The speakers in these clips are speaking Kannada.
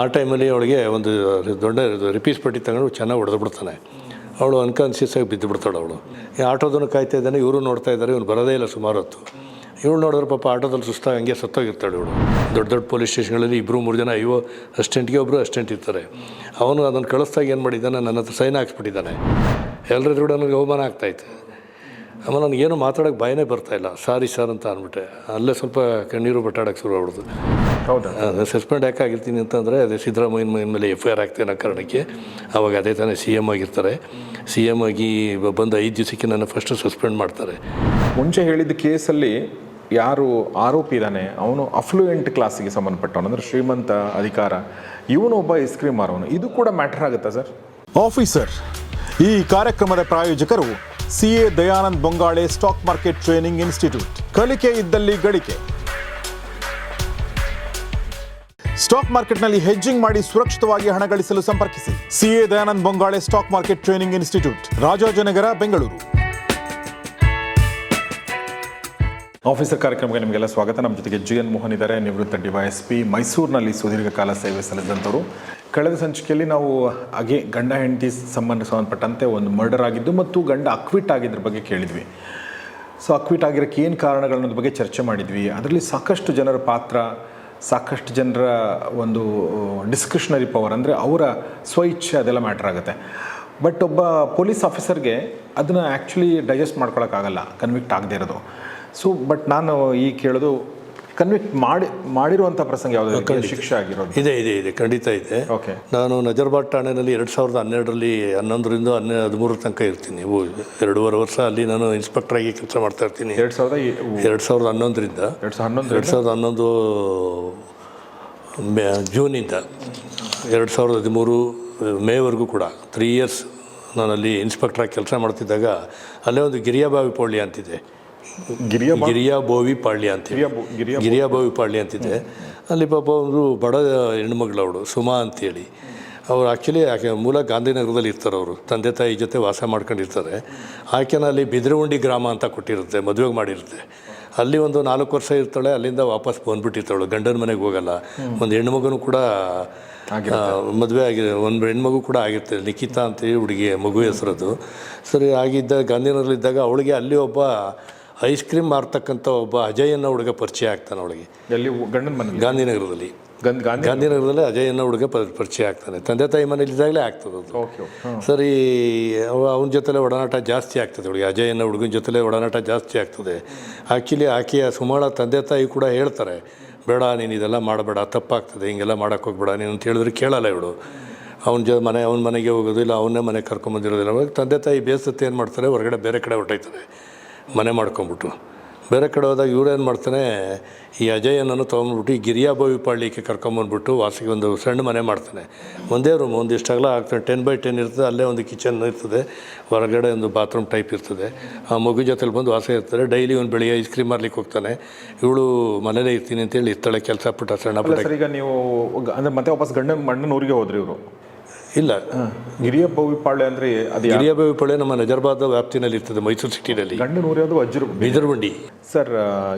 ಆ ಟೈಮಲ್ಲಿ ಅವಳಿಗೆ ಒಂದು ದೊಡ್ಡ ರಿಪೀಸ್ ಪಟ್ಟಿ ತಗೊಂಡು ಚೆನ್ನಾಗಿ ಹೊಡೆದು ಬಿಡ್ತಾನೆ. ಅವಳು ಅನ್ಕಾನ್ಸಿಯಸ್ ಆಗಿ ಬಿದ್ದು ಬಿಡ್ತಾಳೆ ಅವಳು. ಈ ಆಟೋದನ್ನು ಕಾಯ್ತಾ ಇದ್ದಾನೆ, ಇವರು ನೋಡ್ತಾ ಇದ್ದಾರೆ, ಇವನು ಬರೋದೇ ಇಲ್ಲ ಸುಮಾರು ಹೊತ್ತು. ಇವಳು ನೋಡಿದ್ರೆ ಪಾಪ ಆಟೋದಲ್ಲಿ ಸುಸ್ತಾಗಿ ಹಂಗೆ ಸತ್ತೋಗಿರ್ತಾಳೆ ಇವಳು. ದೊಡ್ಡ ದೊಡ್ಡ ಪೊಲೀಸ್ ಸ್ಟೇಷನ್ಗಳಲ್ಲಿ ಇಬ್ಬರು ಮೂರು ಜನ ಅಯ್ಯೋ ಅಸ್ಟೆಂಟ್ಗೆ ಒಬ್ಬರು ಅಸ್ಟೆಂಟ್ ಇರ್ತಾರೆ. ಅವನು ಅದನ್ನು ಕಳಿಸ್ದಾಗ ಏನು ಮಾಡಿದ್ದಾನೆ, ನನ್ನ ಹತ್ರ ಸೈನ್ ಹಾಕ್ಸ್ಬಿಟ್ಟಿದ್ದಾನೆ. ಎಲ್ಲರ ಕೂಡ ನನಗೆ ಅವಮಾನ ಆಗ್ತಾಯಿತ್ತು ಆಮೇಲೆ ನನಗೇನು ಮಾತಾಡೋಕ್ಕೆ ಭಯನೇ ಬರ್ತಾಯಿಲ್ಲ ಸಾರಿ ಸರ್ ಅಂತ ಅಂದ್ಬಿಟ್ಟೆ. ಅಲ್ಲೇ ಸ್ವಲ್ಪ ಕಣ್ಣೀರು ಬಟ್ಟಾಡೋಕ್ಕೆ ಶುರು ಆಗ್ಬಿಡ್ತು ಸಸ್ಪೆಂಡ್ ಯಾಕೆ ಆಗಿರ್ತೀನಿ ಅಂತಂದರೆ ಅದೇ ಸಿದ್ದರಾಮಯ್ಯನ ಮೈನ ಮೇಲೆ ಎಫ್ ಐ ಆರ್ ಆಗ್ತೇನೆ ಅನ್ನೋ ಕಾರಣಕ್ಕೆ ಅವಾಗ ಅದೇ ತಾನೇ ಸಿ ಎಂ ಆಗಿರ್ತಾರೆ. ಸಿ ಎಂ ಆಗಿ ಬಂದ ಐದು ದಿವಸಕ್ಕೆ ನನ್ನ ಫಸ್ಟ್ ಸಸ್ಪೆಂಡ್ ಮಾಡ್ತಾರೆ. ಮುಂಚೆ ಹೇಳಿದ ಕೇಸಲ್ಲಿ ಯಾರು ಆರೋಪಿ ಇದ್ದಾನೆ ಅವನು ಅಫ್ಲೂಯೆಂಟ್ ಕ್ಲಾಸಿಗೆ ಸಂಬಂಧಪಟ್ಟವನು ಅಂದರೆ ಶ್ರೀಮಂತ ಅಧಿಕಾರ. ಇವನು ಒಬ್ಬ ಐಸ್ ಕ್ರೀಮ್ ಮಾರೋನು. ಇದು ಕೂಡ ಮ್ಯಾಟರ್ ಆಗುತ್ತಾ ಸರ್ ಆಫೀಸರ್ ಈ ಕಾರ್ಯಕ್ರಮದ ಪ್ರಾಯೋಜಕರು CA Dayanand Bongale stock market training institute ಕಲಿಕೆ ಇದ್ದಲ್ಲಿ ಗಳಿಕೆ. ಸ್ಟಾಕ್ ಮಾರ್ಕೆಟ್ನಲ್ಲಿ ಹೆಜ್ಜಿಂಗ್ ಮಾಡಿ ಸುರಕ್ಷಿತವಾಗಿ ಹಣ ಗಳಿಸಲು ಸಂಪರ್ಕಿಸಿ. CA Dayanand Bongale stock market training institute, Rajajinagar, Bengaluru. Officer ಕಾರ್ಯಕ್ರಮಕ್ಕೆ ನಿಮಗೆಲ್ಲ ಸ್ವಾಗತ. ನಮ್ಮ ಜೊತೆಗೆ ಜಿ ಎನ್ ಮೋಹನ್ ಇದ್ದಾರೆ, ನಿವೃತ್ತ ಡಿವೈಎಸ್ಪಿ, ಮೈಸೂರಿನಲ್ಲಿ ಸುದೀರ್ಘ ಕಾಲ ಸೇವೆ ಸಲ್ಲಿಸಿದಂಥವರು. ಕಳೆದ ಸಂಚಿಕೆಯಲ್ಲಿ ನಾವು ಹಾಗೆ ಗಂಡ, ಹೆಂಡತಿ ಸಂಬಂಧ ಸಂಬಂಧಪಟ್ಟಂತೆ ಒಂದು ಮರ್ಡರ್ ಆಗಿದ್ದು ಮತ್ತು ಗಂಡ ಅಕ್ವಿಟ್ ಆಗಿದ್ರ ಬಗ್ಗೆ ಕೇಳಿದ್ವಿ. ಸೊ ಅಕ್ವಿಟ್ ಆಗಿರೋಕ್ಕೆ ಏನು ಕಾರಣಗಳನ್ನೋದ್ರ ಬಗ್ಗೆ ಚರ್ಚೆ ಮಾಡಿದ್ವಿ. ಅದರಲ್ಲಿ ಸಾಕಷ್ಟು ಜನರ ಪಾತ್ರ ಸಾಕಷ್ಟು ಜನರ ಒಂದು ಡಿಸ್ಕ್ರಿಷನರಿ ಪವರ್ ಅಂದರೆ ಅವರ ಸ್ವಇಚ್ಛೆ ಅದೆಲ್ಲ ಮ್ಯಾಟ್ರ್ ಆಗುತ್ತೆ. ಬಟ್ ಒಬ್ಬ ಪೊಲೀಸ್ ಆಫೀಸರ್ಗೆ ಅದನ್ನು ಆ್ಯಕ್ಚುಲಿ ಡೈಜೆಸ್ಟ್ ಮಾಡ್ಕೊಳಕ್ಕಾಗಲ್ಲ ಕನ್ವಿಕ್ಟ್ ಆಗದೇ ಇರೋದು. ಸೊ ಬಟ್ ನಾನು ಈ ಕೇಳೋದು ಕನ್ವಿಕ್ಟ್ ಮಾಡಿ ಮಾಡಿರುವಂಥ ಪ್ರಸಂಗ ಯಾವುದು? ಶಿಕ್ಷೆ ಆಗಿರೋದು. ಇದೆ ಇದೆ ಇದೆ. ಖಂಡಿತ ಇದೆ. ಓಕೆ ನಾನು ನಜರ್ಬಾದ್ ಠಾಣೆಯಲ್ಲಿ ಎರಡು ಸಾವಿರದ ಹನ್ನೆರಡರಲ್ಲಿ ಹನ್ನೊಂದರಿಂದ ಹನ್ನೆ ಹದಿಮೂರರ ತನಕ ಇರ್ತೀನಿ. ಎರಡೂವರೆ ವರ್ಷ ಅಲ್ಲಿ ನಾನು ಇನ್ಸ್ಪೆಕ್ಟರ್ ಆಗಿ ಕೆಲಸ ಮಾಡ್ತಾ ಇರ್ತೀನಿ. ಎರಡು ಸಾವಿರದ ಎರಡು ಸಾವಿರದ ಹನ್ನೊಂದರಿಂದ. ಎರಡು ಸಾವಿರದ ಹನ್ನೊಂದು ಎರಡು ಸಾವಿರದ ಹನ್ನೊಂದು ಮೇ ಜೂನಿಂದ ಎರಡು ಸಾವಿರದ ಹದಿಮೂರು ಮೇವರೆಗೂ ಕೂಡ ತ್ರೀ ಇಯರ್ಸ್ ನಾನಲ್ಲಿ ಇನ್ಸ್ಪೆಕ್ಟ್ರಾಗಿ ಕೆಲಸ ಮಾಡ್ತಿದ್ದಾಗ ಅಲ್ಲೇ ಒಂದು ಗಿರಿಯಾಬಾವಿ ಪೋಳ್ಯ ಅಂತಿದೆ. ಗಿರಿಯ ಗಿರಿಯಾಬೋವಿ ಪಾಳ್ಯ ಅಂತ ಗಿರಿಯ ಗಿರಿಯ ಗಿರಿಯಾಬೋವಿ ಪಾಳ್ಯ ಅಂತಿದೆ. ಅಲ್ಲಿ ಪಾಪ ಅವರು ಬಡ ಹೆಣ್ಮಗಳು ಅವಳು ಸುಮಾ ಅಂತೇಳಿ. ಅವರು ಆ್ಯಕ್ಚುಲಿ ಆಕೆ ಮೂಲ ಗಾಂಧಿನಗರದಲ್ಲಿ ಇರ್ತಾರೆ ಅವರು. ತಂದೆ ತಾಯಿ ಜೊತೆ ವಾಸ ಮಾಡ್ಕೊಂಡಿರ್ತಾರೆ. ಆಕೆನ ಅಲ್ಲಿ ಬಿದ್ರಗುಂಡಿ ಗ್ರಾಮ ಅಂತ ಕೊಟ್ಟಿರುತ್ತೆ ಮದುವೆಗೆ ಮಾಡಿರುತ್ತೆ. ಅಲ್ಲಿ ಒಂದು ನಾಲ್ಕು ವರ್ಷ ಇರ್ತಾಳೆ ಅಲ್ಲಿಂದ ವಾಪಸ್ ಬಂದ್ಬಿಟ್ಟಿರ್ತಾಳು. ಗಂಡನ ಮನೆಗೆ ಹೋಗಲ್ಲ. ಒಂದು ಹೆಣ್ಮಗನು ಕೂಡ ಮದುವೆ ಆಗಿದೆ ಒಂದು ಹೆಣ್ಮಗು ಕೂಡ ಆಗಿರ್ತದೆ ನಿಖಿತಾ ಅಂತೇಳಿ ಹುಡುಗಿ ಮಗು ಹೆಸರದು ಸರಿ ಆಗಿದ್ದ ಗಾಂಧಿನಗರಲ್ಲಿದ್ದಾಗ ಅವಳಿಗೆ ಅಲ್ಲಿ ಒಬ್ಬ ಐಸ್ ಕ್ರೀಮ್ ಮಾರ್ತಕ್ಕಂಥ ಒಬ್ಬ ಅಜಯ್ ಅನ್ನೋ ಹುಡುಗ ಪರಿಚಯ ಆಗ್ತಾನೆ ಅವಳಿಗೆ. ಎಲ್ಲಿ ಗಂಡನ ಮನೆ ಗಾಂಧಿನಗರದಲ್ಲಿ. ಗಾಂಧಿನಗರದಲ್ಲಿ ಅಜಯ್ ಅನ್ನೋ ಹುಡುಗ ಪರಿಚಯ ಆಗ್ತಾನೆ. ತಂದೆ ತಾಯಿ ಮನೇಲಿದ್ದಾಗಲೇ ಆಗ್ತದೆ ಅದು. ಸರಿ ಅವನ ಜೊತೆಲೆ ಒಡನಾಟ ಜಾಸ್ತಿ ಆಗ್ತದೆ ಅವಳಿಗೆ. ಅಜಯ್ ಅನ್ನೋ ಹುಡುಗನ ಜೊತೆಲೆ ಒಡನಾಟ ಜಾಸ್ತಿ ಆಗ್ತದೆ. ಆ್ಯಕ್ಚುಲಿ ಆಕೆಯ ಸುಮಾಳ ತಂದೆ ತಾಯಿ ಕೂಡ ಹೇಳ್ತಾರೆ ಬೇಡ ನೀನು ಇದೆಲ್ಲ ಮಾಡಬೇಡ ತಪ್ಪಾಗ್ತದೆ ಹಿಂಗೆಲ್ಲ ಮಾಡೋಕ್ಕೆ ಹೋಗ್ಬೇಡ ನೀನು ಅಂತ ಹೇಳಿದ್ರೆ ಕೇಳಲ್ಲ ಇವಳು. ಅವನ ಜೊ ಮನೆ ಅವನ ಮನೆಗೆ ಹೋಗೋದು ಇಲ್ಲ ಅವನ್ನೇ ಮನೆಗೆ ಕರ್ಕೊಂಬಂದಿರೋದಿಲ್ಲ ಅವಾಗ ತಂದೆ ತಾಯಿ ಬೇಸತ್ತೆ ಏನು ಮಾಡ್ತಾರೆ? ಹೊರಗಡೆ ಬೇರೆ ಕಡೆ ಹೊರಟೈತಾರೆ ಮನೆ ಮಾಡ್ಕೊಂಬಿಟ್ಟು ಬೇರೆ ಕಡೆ ಹೋದಾಗ ಇವ್ರು ಏನು ಮಾಡ್ತಾನೆ ಈ ಅಜಯನನ್ನು ತೊಗೊಂಡ್ಬಿಟ್ಟು ಈ ಗಿರಿಯಾಬೋವಿ ಪಾಳ್ಯಕ್ಕೆ ಕರ್ಕೊಂಬಂದ್ಬಿಟ್ಟು ವಾಸಿಗೆ ಒಂದು ಸಣ್ಣ ಮನೆ ಮಾಡ್ತಾನೆ. ಒಂದೇ ರೂಮ್ ಒಂದು ಅಗಲ ಆಗ್ತಾನೆ. ಟೆನ್ ಬೈ ಟೆನ್ ಇರ್ತದೆ ಅಲ್ಲೇ ಒಂದು ಕಿಚನ್ ಇರ್ತದೆ. ಹೊರಗಡೆ ಒಂದು ಬಾತ್ರೂಮ್ ಟೈಪ್ ಇರ್ತದೆ. ಆ ಮಗು ಜೊತೆಲಿ ಬಂದು ವಾಸ ಇರ್ತಾರೆ ಡೈಲಿ ಒಂದು ಬೆಳಿಗ್ಗೆ ಐಸ್ ಕ್ರೀಮ್ ಮಾರ್ಲಿಕ್ಕೆ ಹೋಗ್ತಾನೆ. ಇವಳು ಮನೇಲೇ ಇರ್ತೀನಿ ಅಂತೇಳಿ ಇರ್ತಾಳೆ ಕೆಲಸ ಪುಟ್ಟ ಸಣ್ಣ ಈಗ ನೀವು ಅಂದರೆ ಅಂದ್ರೆ ಮತ್ತೆ ವಾಪಸ್ ಗಂಡನ ಮಣ್ಣನ ಊರಿಗೆ ಹೋದ್ರಿ ಇವರು. ಇಲ್ಲ. ಗಿರಿಯ ಬೋವಿಪಾಳೆ ಅಂದ್ರೆ ಅದು ಹಿರಿಯ ಬೋವಿಪಾಳೆ ನಮ್ಮ ನಜರ್ಬಾದ್ ವ್ಯಾಪ್ತಿನಲ್ಲಿ ಇರ್ತದೆ ಮೈಸೂರು ಸಿಟಿನಲ್ಲಿ. ಗಂಡನ ಊರು ಯಾವುದು ವಜ್ರ ಬೀದರ್ಬಂಡಿ ಸರ್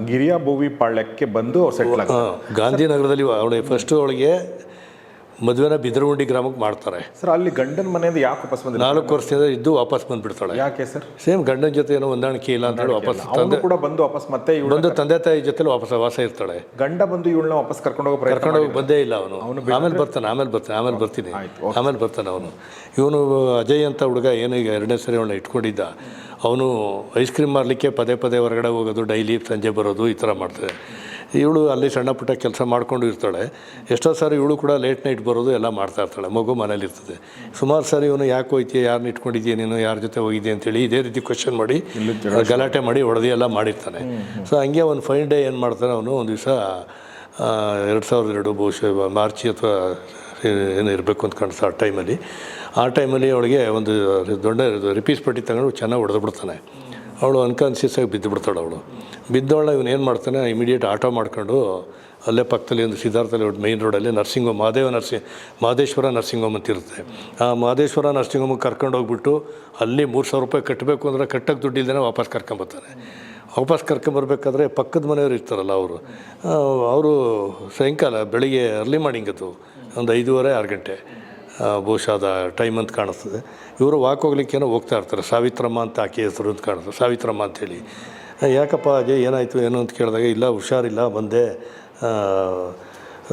ಗಿರಿಯ ಬೋವಿ ಪಾಳ್ಯಕ್ಕೆ ಬಂದು ಸೆಟ್ಲ್ ಗಾಂಧಿನಗರದಲ್ಲಿ ಅವಳಿಗೆ ಫಸ್ಟ್ ಅವಳಿಗೆ ಮದುವೆನ ಬಿದರಗುಂಡಿ ಗ್ರಾಮಕ್ಕೆ ಮಾಡ್ತಾರೆ. ಸರ್ ಅಲ್ಲಿ ಗಂಡನ ಮನೆಯಿಂದ ಯಾಕೆ ವಾಪಸ್ ಬಂದ ನಾಲ್ಕು ವರ್ಷದಿಂದ ಇದ್ದು ವಾಪಸ್ ಬಂದ್ಬಿಡ್ತಾಳೆ. ಯಾಕೆ ಸರ್ ಸೇಮ್ ಗಂಡನ ಜೊತೆ ಏನೋ ಹೊಂದಾಣಿಕೆ ಇಲ್ಲ ಅಂತ ಹೇಳಿ ವಾಪಸ್ ತಂದೆ ಕೂಡ ಬಂದು ವಾಪಸ್ ಮತ್ತೆ ಇವಳು ಬಂದು ತಂದೆ ತಾಯಿ ಜೊತೆ ವಾಪಸ್ ವಾಸ ಇರ್ತಾಳೆ. ಗಂಡ ಬಂದು ಇವಳನ್ನ ವಾಪಸ್ ಕರ್ಕೊಂಡು ಹೋಗೋ ಕರ್ಕೊಂಡು ಹೋಗಿ ಬಂದೇ ಇಲ್ಲ ಅವನು. ಆಮೇಲೆ ಬರ್ತಾನೆ ಆಮೇಲೆ ಬರ್ತಾನೆ ಆಮೇಲೆ ಬರ್ತೀನಿ. ಆಮೇಲೆ ಬರ್ತಾನೆ ಅವನು. ಇವನು ಅಜಯ್ ಅಂತ ಹುಡುಗ ಏನು ಈಗ ಎರಡನೇ ಸರಿ ಅವನ್ನ ಇಟ್ಕೊಂಡಿದ್ದ. ಅವನು ಐಸ್ ಕ್ರೀಮ್ ಮಾರಲಿಕ್ಕೆ ಪದೇ ಪದೇ ಹೊರಗಡೆ ಹೋಗೋದು ಡೈಲಿ ಸಂಜೆ ಬರೋದು ಈ ಥರ ಮಾಡ್ತಾರೆ ಇವಳು ಅಲ್ಲಿ ಸಣ್ಣ ಪುಟ್ಟ ಕೆಲಸ ಮಾಡ್ಕೊಂಡು ಇರ್ತಾಳೆ. ಎಷ್ಟೋ ಸಾರಿ ಇವಳು ಕೂಡ ಲೇಟ್ ನೈಟ್ ಬರೋದು ಎಲ್ಲ ಮಾಡ್ತಾ ಇರ್ತಾಳೆ. ಮಗು ಮನೇಲಿ ಇರ್ತದೆ. ಸುಮಾರು ಸಾರಿ ಇವನು ಯಾಕೆ ಹೋಯ್ತೀಯ ಯಾರನ್ನ ಇಟ್ಕೊಂಡಿದ್ದೀಯ ನೀನು ಯಾರ ಜೊತೆ ಹೋಗಿದ್ದೆ ಅಂತೇಳಿ ಇದೇ ರೀತಿ ಕ್ವಶನ್ ಮಾಡಿ ಗಲಾಟೆ ಮಾಡಿ ಹೊಡೆದು ಎಲ್ಲ ಮಾಡಿರ್ತಾನೆ. ಸೊ ಹಂಗೆ ಒಂದು ಫೈನ್ ಡೇ ಏನು ಮಾಡ್ತಾನೆ ಅವನು? ಒಂದು ದಿವಸ ಎರಡು ಸಾವಿರದ ಎರಡು ಬಹುಶಃ ಮಾರ್ಚ್ ಅಥವಾ ಏನು ಇರಬೇಕು ಅಂತ ಕಾಣಿಸ್ತು ಆ ಟೈಮಲ್ಲಿ ಆ ಟೈಮಲ್ಲಿ ಅವಳಿಗೆ ಒಂದು ದೊಡ್ಡ ರಿಪೀಸ್ ಪಟ್ಟಿ ತಗೊಂಡು ಚೆನ್ನಾಗಿ ಹೊಡೆದು ಬಿಡ್ತಾನೆ. ಅವಳು ಅನ್ಕಾನ್ಸಿಯಸ್ ಆಗಿ ಬಿದ್ದು ಬಿಡ್ತಾಳೆ ಅವಳು. ಬಿದ್ದವಳ ಇವನು ಏನು ಮಾಡ್ತಾನೆ ಇಮಿಡಿಯೇಟ್ ಆಟೋ ಮಾಡ್ಕೊಂಡು ಅಲ್ಲೇ ಪಕ್ಕದಲ್ಲಿ ಒಂದು ಸಿದ್ಧಾರ್ಥಲ್ಲಿ ಒಂದು ಮೈನ್ ರೋಡಲ್ಲಿ nursing home Mahadeva nursing Mahadeshwara nursing home ಅಂತ ಇರುತ್ತೆ. ಆ ಮಹದೇಶ್ವರ ನರ್ಸಿಂಗ್ ಹೋಮಿಗೆ ಕರ್ಕೊಂಡು ಹೋಗ್ಬಿಟ್ಟು ಅಲ್ಲಿ ಮೂರು ಸಾವಿರ ರೂಪಾಯಿ ಕಟ್ಟಬೇಕು ಅಂದರೆ ಕಟ್ಟಕ್ಕೆ ದುಡ್ಡಿಲ್ದೇ ವಾಪಸ್ ಕರ್ಕೊಂಬರ್ತಾನೆ ವಾಪಸ್ ಕರ್ಕೊಂಬರ್ಬೇಕಾದ್ರೆ ಪಕ್ಕದ ಮನೆಯವರು ಇರ್ತಾರಲ್ಲ ಅವರು. ಅವರು ಸಾಯಂಕಾಲ ಬೆಳಿಗ್ಗೆ ಅರ್ಲಿ ಮಾರ್ನಿಂಗ್ ಅದು, ಒಂದು ಐದೂವರೆ, ಆರು ಗಂಟೆ. ಬಹುಶಃ ಅದ ಟೈಮ್ ಅಂತ ಕಾಣಿಸ್ತದೆ. ಇವರು ವಾಕ್ ಹೋಗ್ಲಿಕ್ಕೇನೋ ಹೋಗ್ತಾ ಇರ್ತಾರೆ. ಸಾವಿತ್ರಮ್ಮ ಅಂತ ಆಕೆ ಹೆಸರು ಅಂತ ಕಾಣಿಸ್ತದೆ. ಸಾವಿತ್ರಮ್ಮ ಅಂಥೇಳಿ ಯಾಕಪ್ಪ ಅಜಯ್ ಏನಾಯಿತು, ಏನು ಅಂತ ಕೇಳಿದಾಗ, ಇಲ್ಲ, ಹುಷಾರಿಲ್ಲ, ಬಂದೆ.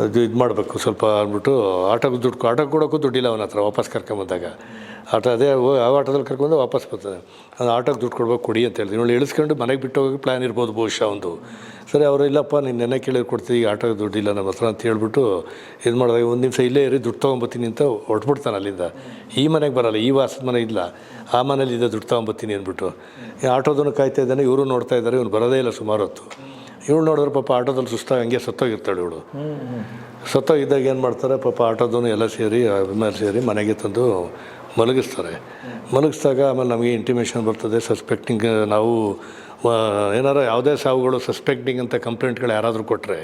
ಇದು ಇದು ಮಾಡಬೇಕು ಸ್ವಲ್ಪ ಅಂದ್ಬಿಟ್ಟು, ಆಟೋಗೆ ದುಡ್ಡು ಆಟೋ ಕೊಡೋಕ್ಕೂ ದುಡ್ಡಿಲ್ಲ ಅವನ ಹತ್ರ ವಾಪಸ್ ಕರ್ಕೊಂಬಂದಾಗ. ಆಟೋ ಅದೇ ಆಟೋದಲ್ಲಿ ಕರ್ಕೊಂಡು ವಾಪಸ್ ಬರ್ತದೆ. ಅದು ಆಟೋಗೆ ದುಡ್ಡು ಕೊಡ್ಬೇಕು, ಕೊಡಿ ಅಂತ ಹೇಳಿದ್ರು ಇವಳು ಇಳಿಸ್ಕೊಂಡು ಮನೆಗೆ ಬಿಟ್ಟು ಹೋಗಿ ಪ್ಲ್ಯಾನ್ ಇರ್ಬೋದು ಬಹುಶಃ ಒಂದು. ಸರಿ, ಅವರು ಇಲ್ಲಪ್ಪ, ನೀನು ನೆನೆ ಕೇಳಿದ್ರು ಕೊಡ್ತೀವಿ ಈಗ ಆಟೋಗೆ ದುಡ್ಡಿಲ್ಲ ನಮ್ಮ ಹತ್ರ ಅಂತ ಹೇಳ್ಬಿಟ್ಟು ಇದು ಮಾಡಿದಾಗ ಒಂದು ನಿಮಿಷ ಇಲ್ಲೇ ಇರಿ, ದುಡ್ಡು ತೊಗೊಂಬತ್ತೀನಿ ಅಂತ ಹೊಟ್ಬಿಡ್ತಾನೆ ಅಲ್ಲಿಂದ. ಈ ಮನೆಗೆ ಬರಲ್ಲ, ಈ ವಾಸದ ಮನೆ ಇಲ್ಲ. ಆ ಮನೇಲಿ ಇದೆ ದುಡ್ಡು ತೊಗೊಂಬತ್ತೀನಿ ಅಂದ್ಬಿಟ್ಟು. ಆಟೋದನ್ನು ಕಾಯ್ತಾ ಇದ್ದಾನೆ, ಇವರು ನೋಡ್ತಾ ಇದ್ದಾರೆ, ಇವ್ನು ಬರೋದೇ ಇಲ್ಲ ಸುಮಾರು ಹೊತ್ತು. ಇವಳು ನೋಡಿದ್ರೆ ಪಾಪ ಆಟೋದಲ್ಲಿ ಸುಸ್ತಾಗಿ ಹಂಗೆ ಸತ್ತೋಗಿರ್ತಾಳೆ ಇವಳು. ಸತ್ತೋಗಿದ್ದಾಗ ಏನು ಮಾಡ್ತಾರೆ, ಪಾಪ ಆಟೋದನ್ನು ಎಲ್ಲ ಸೇರಿ ಅಭಿಮಾನ ಸೇರಿ ಮನೆಗೆ ತಂದು ಮಲಗಿಸ್ತಾರೆ. ಮಲಗಿಸ್ದಾಗ ಆಮೇಲೆ ನಮಗೆ ಇಂಟಿಮೇಷನ್ ಬರ್ತದೆ ಸಸ್ಪೆಕ್ಟಿಂಗ್ ನಾವು ಏನಾರ ಯಾವುದೇ ಸಾವುಗಳು ಸಸ್ಪೆಕ್ಟಿಂಗ್ ಅಂತ ಕಂಪ್ಲೇಂಟ್ಗಳು ಯಾರಾದರೂ ಕೊಟ್ಟರೆ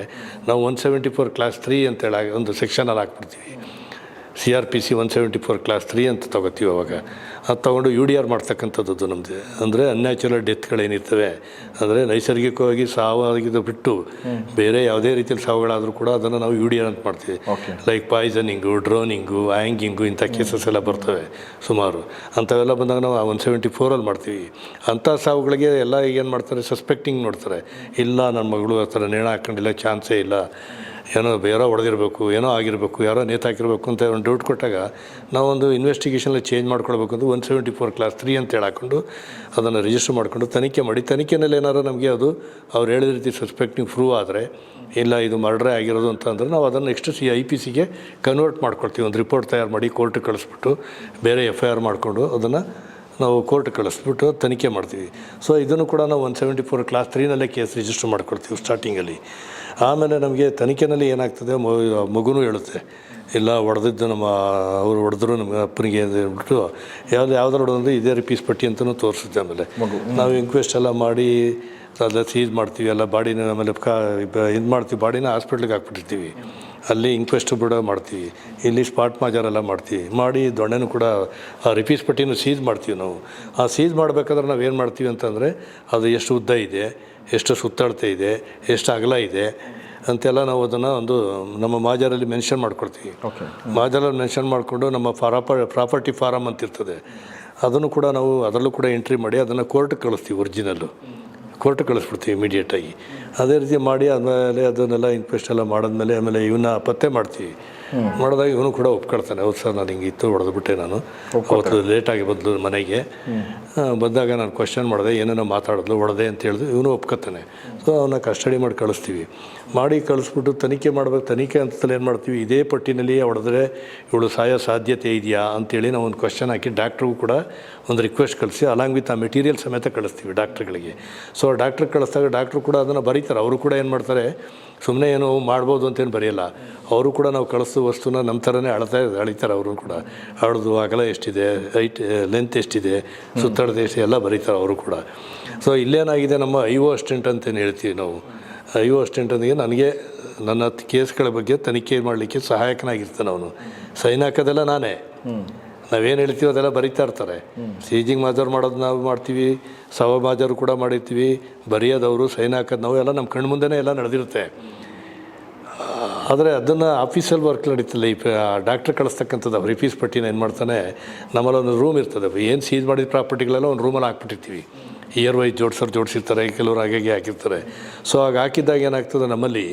ನಾವು one seventy four clause three ಅಂತೇಳಿ ಒಂದು ಸೆಕ್ಷನಲ್ಲಿ ಹಾಕ್ಬಿಡ್ತೀವಿ. C R P C one seventy four clause three ಅಂತ ತೊಗೋತೀವಿ ಅವಾಗ. ಅದು ತೊಗೊಂಡು ಯು ಡಿ ಆರ್ ಮಾಡ್ತಕ್ಕಂಥದ್ದು ನಮ್ಮದು ಅಂದರೆ ಅನ್ಯಾಚುರಲ್ ಡೆತ್ಗಳೇನಿರ್ತವೆ ಅಂದರೆ ನೈಸರ್ಗಿಕವಾಗಿ ಸಾವಾಗಿದ್ದು ಬಿಟ್ಟು ಬೇರೆ ಯಾವುದೇ ರೀತಿಯಲ್ಲಿ ಸಾವುಗಳಾದರೂ ಕೂಡ ಅದನ್ನು ನಾವು ಯು ಡಿ ಆರ್ ಅಂತ ಮಾಡ್ತೀವಿ. ಲೈಕ್ ಪಾಯ್ಸನಿಂಗು ಡ್ರೋನಿಂಗು ಆ್ಯಂಗಿಂಗು ಇಂಥ ಕೇಸಸ್ ಎಲ್ಲ ಬರ್ತವೆ ಸುಮಾರು. ಅಂಥವೆಲ್ಲ ಬಂದಾಗ ನಾವು ಒನ್ ಸೆವೆಂಟಿ ಫೋರಲ್ಲಿ ಮಾಡ್ತೀವಿ. ಅಂಥ ಸಾವುಗಳಿಗೆ ಎಲ್ಲ ಏನು ಮಾಡ್ತಾರೆ ಸಸ್ಪೆಕ್ಟಿಂಗ್ ನೋಡ್ತಾರೆ. ಇಲ್ಲ ನನ್ನ ಮಗಳು ಆ ಥರ ನೇಣ ಹಾಕ್ಕೊಂಡಿಲ್ಲ ಚಾನ್ಸೇ ಇಲ್ಲ. ಏನೋ ಯಾರೋ ಹೊಡೆದಿರಬೇಕು, ಏನೋ ಆಗಿರಬೇಕು, ಯಾರೋ ನೇತಾಕಿರಬೇಕು ಅಂತ ಒಂದು ಡೌಟ್ ಕೊಟ್ಟಾಗ ನಾವೊಂದು ಇನ್ವೆಸ್ಟಿಗೇಷನಲ್ಲಿ ಚೇಂಜ್ ಮಾಡ್ಕೊಳ್ಬೇಕು ಅಂತ one seventy four clause three ಅಂತ ಹೇಳಾಕೊಂಡು ಅದನ್ನು ರಿಜಿಸ್ಟರ್ ಮಾಡಿಕೊಂಡು ತನಿಖೆ ಮಾಡಿ. ತನಿಖೆನಲ್ಲಿ ಏನಾರು ನಮಗೆ ಅದು ಅವ್ರು ಹೇಳಿದ ರೀತಿ ಸಸ್ಪೆಕ್ಟಿಂಗ್ ಪ್ರೂವ್ ಆದರೆ, ಇಲ್ಲ ಇದು ಮರ್ಡ್ರೇ ಆಗಿರೋದು ಅಂತ ನಾವು ಅದನ್ನು ನೆಕ್ಸ್ಟ್ ಸಿ ಐ ಪಿ ಸಿಗೆ ಕನ್ವರ್ಟ್ ಮಾಡ್ಕೊಳ್ತೀವಿ. ಒಂದು ರಿಪೋರ್ಟ್ ತಯಾರು ಮಾಡಿ ಕೋರ್ಟಿಗೆ ಕಳಿಸ್ಬಿಟ್ಟು, ಬೇರೆ ಎಫ್ ಐ ಆರ್ ಮಾಡಿಕೊಂಡು ಅದನ್ನು ನಾವು ಕೋರ್ಟ್ ಕಳಿಸ್ಬಿಟ್ಟು ತನಿಖೆ ಮಾಡ್ತೀವಿ. ಸೊ ಇದನ್ನು ಕೂಡ ನಾವು ಒನ್ ಸೆವೆಂಟಿ ಫೋರ್ ಕ್ಲಾಸ್ ತ್ರೀನಲ್ಲೇ ಕೇಸ್ ರಿಜಿಸ್ಟರ್ ಮಾಡ್ಕೊಳ್ತೀವಿ ಸ್ಟಾರ್ಟಿಂಗಲ್ಲಿ ಆಮೇಲೆ ನಮಗೆ ತನಿಖೆನಲ್ಲಿ ಏನಾಗ್ತದೆ ಮಗುನೂ ಹೇಳುತ್ತೆ ಇಲ್ಲ ಹೊಡೆದಿದ್ದು ನಮ್ಮ ಅವರು ಹೊಡೆದ್ರು ನಮ್ಮ ಅಪ್ಪನಿಗೆ ಅಂತ ಹೇಳ್ಬಿಟ್ಟು ಯಾವ್ದು ಯಾವ್ದಾರು ಹೊಡೆದ್ರೆ ಇದೇ ರಿಪೀಸ್ ಪಟ್ಟಿ ಅಂತಲೂ ತೋರಿಸುತ್ತೆ ಆಮೇಲೆ. ನಾವು ಇನ್ಕ್ವೆಸ್ಟ್ ಎಲ್ಲ ಮಾಡಿ ಅದೆಲ್ಲ ಸೀಜ್ ಮಾಡ್ತೀವಿ ಎಲ್ಲ ಬಾಡಿನ ಆಮೇಲೆ ಕಾ ಇದು ಮಾಡ್ತೀವಿ ಬಾಡಿನ ಹಾಸ್ಪಿಟ್ಲಿಗೆ ಹಾಕ್ಬಿಟ್ಟಿರ್ತೀವಿ. ಅಲ್ಲಿ ಇಂಕ್ವೆಸ್ಟ್ ಕೂಡ ಮಾಡ್ತೀವಿ. ಇಲ್ಲಿ ಸ್ಪಾಟ್ ಮಾಜಾರೆಲ್ಲ ಮಾಡ್ತೀವಿ. ಮಾಡಿ ದೊಣ್ಣೆನೂ ಕೂಡ ಆ ರಿಪೀಸ್ ಪಟ್ಟಿನೂ ಸೀಸ್ ಮಾಡ್ತೀವಿ ನಾವು. ಆ ಸೀಸ್ ಮಾಡಬೇಕಾದ್ರೆ ನಾವು ಏನು ಮಾಡ್ತೀವಿ ಅಂತಂದರೆ ಅದು ಎಷ್ಟು ಉದ್ದ ಇದೆ ಎಷ್ಟು ಸುತ್ತಳತೆ ಇದೆ ಎಷ್ಟು ಅಗಲ ಇದೆ ಅಂತೆಲ್ಲ ನಾವು ಅದನ್ನು ಒಂದು ನಮ್ಮ ಮಾಜಾರಲ್ಲಿ ಮೆನ್ಷನ್ ಮಾಡ್ಕೊಳ್ತೀವಿ ಮಾಜಾರಲ್ಲಿ ಮೆನ್ಷನ್ ಮಾಡಿಕೊಂಡು ನಮ್ಮ ಫಾರಾಪ ಪ್ರಾಪರ್ಟಿ ಫಾರಮ್ ಅಂತಿರ್ತದೆ ಅದನ್ನು ಕೂಡ ನಾವು ಅದರಲ್ಲೂ ಕೂಡ ಎಂಟ್ರಿ ಮಾಡಿ ಅದನ್ನು ಕೋರ್ಟ್ಗೆ ಕಳಿಸ್ತೀವಿ ಒರಿಜಿನಲ್ಲು ಕೋರ್ಟ್ಗೆ ಕಳಿಸ್ಬಿಡ್ತೀವಿ ಇಮಿಡಿಯೇಟಾಗಿ ಅದೇ ರೀತಿ ಮಾಡಿ ಆದಮೇಲೆ ಅದನ್ನೆಲ್ಲ ಇನ್ಕ್ವೆಸ್ಟ್ ಎಲ್ಲ ಮಾಡಿದ್ಮೇಲೆ ಆಮೇಲೆ ಇವನ್ನ ಪತ್ತೆ ಮಾಡ್ತೀವಿ. ಮಾಡಿದಾಗ ಇವನು ಕೂಡ ಒಪ್ಕೊಳ್ತಾನೆ ಹೌದು ಸರ್ ನಾನು ಹಿಂಗಿತ್ತು ಹೊಡೆದು ಹೊಡೆದ್ಬಿಟ್ಟೆ ನಾನು. ಅವತ್ತು ಲೇಟಾಗಿ ಬಂದು ಮನೆಗೆ. ಬಂದಾಗ ನಾನು ಕ್ವಶನ್ ಮಾಡಿದೆ ಏನೇನೋ ಮಾತಾಡಿದ್ಲು ಹೊಡೆದೆ ಅಂತ ಹೇಳಿದ್ರು ಇವನು ಒಪ್ಕೊತಾನೆ. ಸೊ ಅವನ್ನ ಕಸ್ಟಡಿ ಮಾಡಿ ಕಳಿಸ್ತೀವಿ. ಮಾಡಿ ಕಳಿಸ್ಬಿಟ್ಟು ತನಿಖೆ ಮಾಡ್ಬೇಕು ತನಿಖೆ ಹಂತದಲ್ಲಿ ಏನು ಮಾಡ್ತೀವಿ ಇದೇ ಪಟ್ಟಿನಲ್ಲಿ ಹೊಡೆದ್ರೆ ಇವಳು ಸಾಯೋ ಸಾಧ್ಯತೆ ಇದೆಯಾ ಅಂತೇಳಿ ನಾವು ಒಂದು ಕ್ವಶನ್ ಹಾಕಿ ಡಾಕ್ಟ್ರಿಗೂ ಕೂಡ ಒಂದು ರಿಕ್ವೆಸ್ಟ್ ಕಳಿಸಿ ಅಲಾಂಗ್ ವಿತ್ ಆ ಮೆಟೀರಿಯಲ್ ಸಮೇತ ಕಳಿಸ್ತೀವಿ ಡಾಕ್ಟ್ರುಗಳಿಗೆ ಸೊ ಡಾಕ್ಟ್ರಿಗೆ ಕಳಿಸ್ದಾಗ ಡಾಕ್ಟ್ರು ಕೂಡ ಅದನ್ನು ಬರೀತಾರೆ. ಅವರು ಕೂಡ ಏನು ಮಾಡ್ತಾರೆ ಸುಮ್ಮನೆ ಏನು ಮಾಡ್ಬೋದು ಅಂತೇನು ಬರೆಯಲ್ಲ. ಅವರು ಕೂಡ ನಾವು ಕಳಿಸೋ ವಸ್ತುನ ನಮ್ಮ ಥರನೇ ಅಳ್ತಾ ಅಳಿತಾರೆ ಅವರು ಕೂಡ. ಅಳ್ದು ಅಗಲ ಎಷ್ಟಿದೆ ಹೈಟ್ ಲೆಂತ್ ಎಷ್ಟಿದೆ ಸುತ್ತಳದ ಎಷ್ಟು ಎಲ್ಲ ಬರೀತಾರೆ ಅವರು ಕೂಡ. ಸೊ ಇಲ್ಲೇನಾಗಿದೆ ನಮ್ಮ ಐ ಅಸ್ಟೆಂಟ್ ಅಂತೇನು ಹೇಳ್ತೀವಿ ನಾವು. ಐ ಅಸ್ಟೆಂಟ್ ಅಂದರೆ ನನಗೆ, ನನ್ನ ಕೇಸ್ಗಳ ಬಗ್ಗೆ ತನಿಖೆ ಮಾಡಲಿಕ್ಕೆ ಸಹಾಯಕನಾಗಿರ್ತಾನೆ ಅವನು. ಸೈನ್ ಹಾಕೋದೆಲ್ಲ ನಾನೇ. ನಾವೇನು ಹೇಳ್ತೀವಿ ಅದೆಲ್ಲ ಬರೀತಾ ಇರ್ತಾರೆ. ಸೀಜಿಂಗ್ ಮಾಜರ್ ಮಾಡೋದು ನಾವು ಮಾಡ್ತೀವಿ, ಸವ ಮಾಜರು ಕೂಡ ಮಾಡಿರ್ತೀವಿ ಬರೆಯೋದವರು ಸೈನ್ ಹಾಕೋದು ನಾವು ಎಲ್ಲ ನಮ್ಮ ಕಣ್ಮುಂದೆ ಎಲ್ಲ ನಡೆದಿರುತ್ತೆ. ಆದರೆ ಅದನ್ನು ಆಫೀಸಲ್ಲಿ ವರ್ಕ್ ನಡೀತಿಲ್ಲ ಈ ಡಾಕ್ಟ್ರ್ ಕಳಿಸ್ತಕ್ಕಂಥದ್ದು ಅವ್ರು ಫೀಸ್ ಪಟ್ಟಿನ ಏನು ಮಾಡ್ತಾನೆ, ನಮ್ಮಲ್ಲಿ ಒಂದು ರೂಮ್ ಇರ್ತದೆ. ಏನು ಸೀಸ್ ಮಾಡಿದ ಪ್ರಾಪರ್ಟಿಗಳೆಲ್ಲ ಒಂದು ರೂಮಲ್ಲಿ ಹಾಕ್ಬಿಟ್ಟಿರ್ತೀವಿ. ಇಯರ್ ವೈಸ್ ಜೋಡ್ಸೋರು ಜೋಡಿಸಿರ್ತಾರೆ, ಕೆಲವರು ಹಾಗಾಗಿ ಹಾಕಿರ್ತಾರೆ. ಸೊ ಹಾಗೆ ಹಾಕಿದ್ದಾಗ ಏನಾಗ್ತದೆ ನಮ್ಮಲ್ಲಿ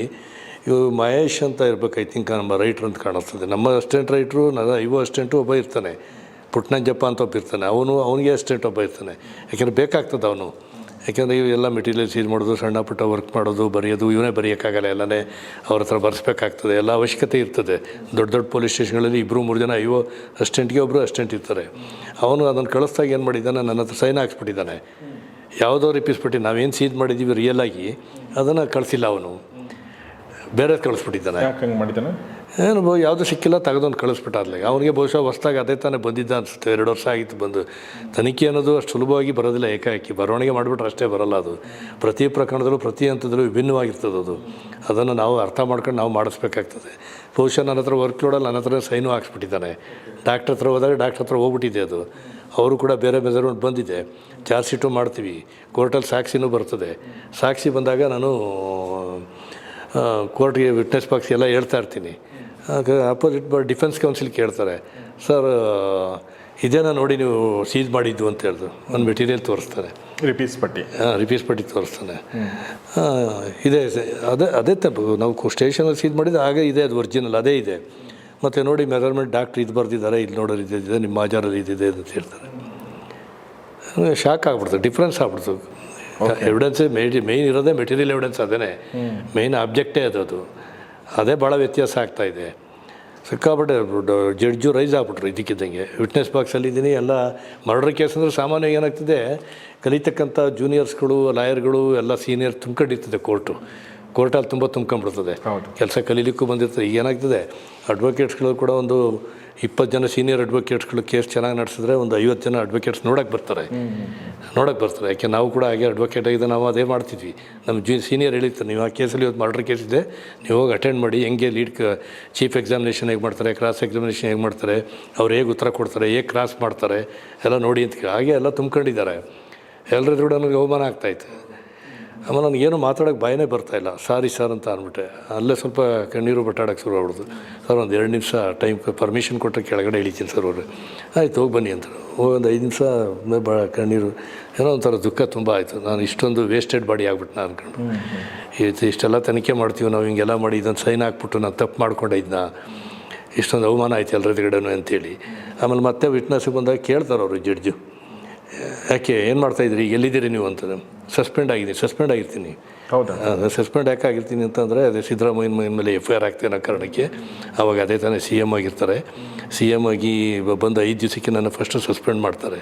ಇವು ಮಹೇಶ್ ಅಂತ ಇರ್ಬೇಕು ಐ ಥಿಂಕ್ ನಮ್ಮ ರೈಟ್ರ್ ಅಂತ ಕಾಣಿಸ್ತದೆ. ನಮ್ಮ ಅಸ್ಟೆಂಟ್ ರೈಟ್ರು ನನ್ನ ಇವು ಅಸ್ಟೆಂಟು ಒಬ್ಬ ಇರ್ತಾನೆ. ಪುಟ್ನಂಜಪ್ಪ ಅಂತ ಒಬ್ಬ ಇರ್ತಾನೆ. ಅವನು, ಅವನಿಗೆ ಅಸ್ಟೆಂಟ್ ಒಬ್ಬ ಇರ್ತಾನೆ. ಯಾಕೆಂದರೆ ಬೇಕಾಗ್ತದೆ ಅವನು. ಯಾಕೆಂದರೆ ಇವೆಲ್ಲ ಮೆಟೀರಿಯಲ್ ಯೂಸ್ ಮಾಡೋದು, ಸಣ್ಣ ಪುಟ್ಟ ವರ್ಕ್ ಮಾಡೋದು, ಬರೆಯೋದು, ಇವನೇ ಬರೆಯೋಕ್ಕಾಗಲ್ಲ, ಎಲ್ಲನೇ ಅವ್ರ ಹತ್ರ ಬರೆಸ್ಬೇಕಾಗ್ತದೆ. ಎಲ್ಲ ಅವಶ್ಯಕತೆ ಇರ್ತದೆ. ದೊಡ್ಡ ದೊಡ್ಡ ಪೊಲೀಸ್ ಸ್ಟೇಷನ್ಗಳಲ್ಲಿ ಇಬ್ಬರು ಮೂರು ಜನ ಅಯ್ಯೋ ಅಸ್ಟೆಂಟ್ಗೆ ಒಬ್ಬರು ಅಸ್ಟೆಂಟ್ ಇರ್ತಾರೆ. ಅವನು ಅದನ್ನು ಕಳಿಸ್ದಾಗ ಏನು ಮಾಡಿದ್ದಾನೆ, ನನ್ನ ಹತ್ರ ಸೈನ್ ಹಾಕ್ಸ್ಬಿಟ್ಟಿದ್ದಾನೆ. ಯಾವುದೋ ರಿಪೀಸ್ಬಿಟ್ಟು ನಾವೇನು ಸೀಜ್ ಮಾಡಿದ್ದೀವಿ ರಿಯಲ್ ಆಗಿ, ಅದನ್ನು ಕಳಿಸಿಲ್ಲ ಅವನು. ಬೇರೆ ಕಳಿಸ್ಬಿಟ್ಟಿದ್ದಾನೆ. ಏನು ಬ- ಯಾವುದೂ ಸಿಕ್ಕಿಲ್ಲ ತೆಗೆದೊಂದು ಕಳಿಸ್ಬಿಟ್ಟ ಅಲ್ಲಿಗೆ ಅವನಿಗೆ ಬಹುಶಃ ಹೊಸ್ದಾಗಿ ಅದೇ ತಾನೇ ಬಂದಿದ್ದ ಅನಿಸುತ್ತೆ. ಎರಡು ವರ್ಷ ಆಗಿತ್ತು ಬಂದು. ತನಿಖೆ ಅನ್ನೋದು ಅಷ್ಟು ಸುಲಭವಾಗಿ ಬರೋದಿಲ್ಲ ಏಕಾಏಕಿ. ಬರವಣಿಗೆ ಮಾಡಿಬಿಟ್ರೆ ಅಷ್ಟೇ ಬರಲ್ಲ ಅದು. ಪ್ರತಿ ಪ್ರಕರಣದಲ್ಲೂ, ಪ್ರತಿ ಹಂತದಲ್ಲೂ ವಿಭಿನ್ನವಾಗಿರ್ತದೆ ಅದು. ಅದನ್ನು ನಾವು ಅರ್ಥ ಮಾಡ್ಕೊಂಡು ನಾವು ಮಾಡಿಸ್ಬೇಕಾಗ್ತದೆ. ಬಹುಶಃ ನನ್ನ ಹತ್ರ ವರ್ಕ್ ಲೋಡಲ್ಲಿ ನನ್ನ ಹತ್ರ ಸೈನು ಹಾಕ್ಸ್ಬಿಟ್ಟಿದ್ದಾನೆ. ಡಾಕ್ಟ್ರ ಹತ್ರ ಹೋದಾಗ ಡಾಕ್ಟ್ರ್ ಹತ್ರ ಹೋಗ್ಬಿಟ್ಟಿದೆ ಅದು. ಅವರು ಕೂಡ ಬೇರೆ ಮೆಜರ್ಮೆಂಟ್ ಬಂದಿದೆ. ಚಾರ್ಜ್ ಶೀಟು ಮಾಡ್ತೀವಿ. ಕೋರ್ಟಲ್ಲಿ ಸಾಕ್ಷಿನೂ ಬರ್ತದೆ. ಸಾಕ್ಷಿ ಬಂದಾಗ ನಾನು ಕೋರ್ಟ್ಗೆ ವಿಟ್ನೆಸ್ ಬಾಕ್ಸ್ ಎಲ್ಲ ಹೇಳ್ತಾ ಇರ್ತೀನಿ. ಅಪೋಸಿಟ್ ಡಿಫೆನ್ಸ್ ಕೌನ್ಸಿಲ್ ಕೇಳ್ತಾರೆ ಸರ್ ಇದೇನ ನೋಡಿ ನೀವು ಸೀಸ್ ಮಾಡಿದ್ದು? ಅಂತ ಹೇಳಿದ್ರು ಒಂದು ಮೆಟೀರಿಯಲ್ ತೋರಿಸ್ತಾರೆ. ರಿಪೀಸ್ ಪಟ್ಟಿ. ಹಾಂ ರಿಪೀಸ್ ಪಟ್ಟಿ ತೋರಿಸ್ತಾನೆ. ಇದೇ ಅದೇ ಅದೇ ತಪ್ಪು. ನಾವು ಸ್ಟೇಷನಲ್ಲಿ ಸೀಸ್ ಮಾಡಿದ್ದು ಆಗ ಇದೆ ಅದು ಒರಿಜಿನಲ್ ಅದೇ ಇದೆ. ಮತ್ತು ನೋಡಿ ಮೆಜರ್ಮೆಂಟ್ ಡಾಕ್ಟ್ರ್ ಇದು ಬರೆದಿದ್ದಾರೆ ಇಲ್ಲಿ ನೋಡೋರು ಇದಿದೆ ನಿಮ್ಮ ಆಜಾರಲ್ಲಿ ಇದಿದೆ ಅಂತ ಹೇಳ್ತಾರೆ. ಶಾಕ್ ಆಗ್ಬಿಡ್ತು ಡಿಫ್ರೆನ್ಸ್ ಆಗ್ಬಿಡ್ತು. ಎವಿಡೆನ್ಸೇ ಮೇನ್ ಮೇಯ್ನ್ ಇರೋದೇ ಮೆಟೀರಿಯಲ್ ಎವಿಡೆನ್ಸ್ ಅದೇ ಮೇಯ್ನ್ ಆಬ್ಜೆಕ್ಟೇ ಅದು ಅದು ಅದೇ ಭಾಳ ವ್ಯತ್ಯಾಸ ಆಗ್ತಾ ಇದೆ. ಸಿಕ್ಕಾಪಟ್ಟೆ ಜಡ್ಜು ರೈಸ್ ಆಗ್ಬಿಟ್ರು ಇದಕ್ಕಿದ್ದಂಗೆ ವಿಟ್ನೆಸ್ ಬಾಕ್ಸಲ್ಲಿ ಇದ್ದೀನಿ, ಎಲ್ಲ ಮರ್ಡರ್ ಕೇಸ್ ಅಂದರೆ ಸಾಮಾನ್ಯವಾಗಿ ಏನಾಗ್ತಿದೆ, ಕಲಿತಕ್ಕಂಥ ಜೂನಿಯರ್ಸ್ಗಳು ಲಾಯರ್ಗಳು ಎಲ್ಲ ಸೀನಿಯರ್ ತುಂಬ್ಕೊಂಡಿರ್ತದೆ ಕೋರ್ಟು ಕೋರ್ಟಲ್ಲಿ ತುಂಬ ತುಂಬ್ಕೊಂಡ್ಬಿಡ್ತದೆ. ಕೆಲಸ ಕಲೀಲಿಕ್ಕೂ ಬಂದಿರ್ತದೆ. ಈಗ ಏನಾಗ್ತದೆ ಅಡ್ವೊಕೇಟ್ಸ್ಗಳು ಕೂಡ ಒಂದು ಇಪ್ಪತ್ತು ಜನ ಸೀನಿಯರ್ ಅಡ್ವೊಕೇಟ್ಸ್ಗಳು ಕೇಸ್ ಚೆನ್ನಾಗಿ ನಡೆಸಿದ್ರೆ ಒಂದು ಐವತ್ತು ಜನ ಅಡ್ವೊಕೇಟ್ಸ್ ನೋಡಕ್ಕೆ ಬರ್ತಾರೆ. ನೋಡೋಕೆ ಬರ್ತಾರೆ. ಯಾಕೆ ನಾವು ಕೂಡ ಹಾಗೆ ಅಡ್ವೊಕೇಟ್ ಆಗಿದೆ ನಾವು ಅದೇ ಮಾಡ್ತಿದ್ವಿ. ನಮ್ಮ ಜೂ ಸೀನಿಯರ್ ಹೇಳಿರ್ತಾರೆ ನೀವು ಆ ಕೇಸಲ್ಲಿ ಇವತ್ತು ಮರ್ಡರ್ ಕೇಸ್ ಇದೆ. ನೀವು ಹೋಗಿ ಅಟೆಂಡ್ ಮಾಡಿ ಹೆಂಗೆ ಲೀಡ್ ಚೀಫ್ ಎಕ್ಸಾಮಿನೇಷನ್ ಹೇಗೆ ಮಾಡ್ತಾರೆ ಕ್ರಾಸ್ ಎಕ್ಸಾಮಿನೇಷನ್ ಹೇಗೆ ಮಾಡ್ತಾರೆ ಅವ್ರು ಹೇಗೆ ಉತ್ತರ ಕೊಡ್ತಾರೆ ಹೇಗೆ ಕ್ರಾಸ್ ಮಾಡ್ತಾರೆ ಎಲ್ಲ ನೋಡಿ ಅಂತ ಹಾಗೆ ಎಲ್ಲ ತುಂಬ್ಕೊಂಡಿದ್ದಾರೆ. ಎಲ್ಲರ ಕೂಡ ನನಗೆ ಅವಮಾನ ಆಗ್ತಾಯಿತ್ತು ಆಮೇಲೆ ನನಗೇನು ಮಾತಾಡೋಕ್ಕೆ ಭಯನೇ ಬರ್ತಾಯಿಲ್ಲ ಸಾರಿ ಸರ್ ಅಂತ ಅಂದ್ಬಿಟ್ಟೆ. ಅಲ್ಲೇ ಸ್ವಲ್ಪ ಕಣ್ಣೀರು ಬಟ್ಟಾಡೋಕೆ ಶುರು ಆಗ್ಬಿಡ್ತು. ಸರ್ ಒಂದು ಎರಡು ನಿಮಿಷ ಟೈಮ್ ಪರ್ಮಿಷನ್ ಕೊಟ್ಟರೆ ಕೆಳಗಡೆ ಇಳಿತೀನಿ ಸರ್ ಅವರು. ಆಯ್ತು ಹೋಗಿ ಬನ್ನಿ ಅಂತ ಹೋಗಿ ಒಂದು ಐದು ನಿಮಿಷ ಭಾಳ ಕಣ್ಣೀರು ಏನೋ ಒಂಥರ ದುಃಖ ತುಂಬ ಆಯಿತು. ನಾನು ಇಷ್ಟೊಂದು ವೇಸ್ಟೆಡ್ ಬಾಡಿ ಆಗ್ಬಿಟ್ಟು ನಾನು ಅಂದ್ಕೊಂಡು ಇದು ಇಷ್ಟೆಲ್ಲ ತನಿಖೆ ಮಾಡ್ತೀವಿ ನಾವು ಹಿಂಗೆಲ್ಲ ಮಾಡಿ ಇದನ್ನು ಸೈನ್ ಹಾಕ್ಬಿಟ್ಟು ನಾನು ತಪ್ಪು ಮಾಡ್ಕೊಂಡಿದ್ನ ಇಷ್ಟೊಂದು ಅವಮಾನ ಆಯ್ತು ಎಲ್ಲರ ಎದುರುಗಡೆನೂ ಅಂತೇಳಿ. ಆಮೇಲೆ ಮತ್ತೆ ವಿಟ್ನೆಸ್ಗೆ ಬಂದಾಗ ಕೇಳ್ತಾರೆ ಅವರು ಜಡ್ಜು ಯಾಕೆ ಏನು ಮಾಡ್ತಾಯಿದ್ರಿ ಈಗ ಎಲ್ಲಿದ್ದೀರಿ ನೀವು ಅಂತ. ಸಸ್ಪೆಂಡ್ ಆಗಿದ್ದೀನಿ ಸಸ್ಪೆಂಡ್ ಆಗಿರ್ತೀನಿ. ಹೌದಾ? ಸಸ್ಪೆಂಡ್ ಯಾಕೆ ಆಗಿರ್ತೀನಿ ಅಂತಂದರೆ ಅದೇ ಸಿದ್ದರಾಮಯ್ಯನ ಮೈನ್ ಮೇಲೆ ಎಫ್ ಐ ಆರ್ ಆಗ್ತೇನೆ ಅನ್ನೋ ಕಾರಣಕ್ಕೆ. ಅವಾಗ ಅದೇ ತಾನೇ ಸಿ ಎಂ ಆಗಿರ್ತಾರೆ. ಸಿ ಎಂ ಆಗಿ ಬಂದ ಐದು ದಿವಸಕ್ಕೆ ನನ್ನ ಫಸ್ಟು ಸಸ್ಪೆಂಡ್ ಮಾಡ್ತಾರೆ.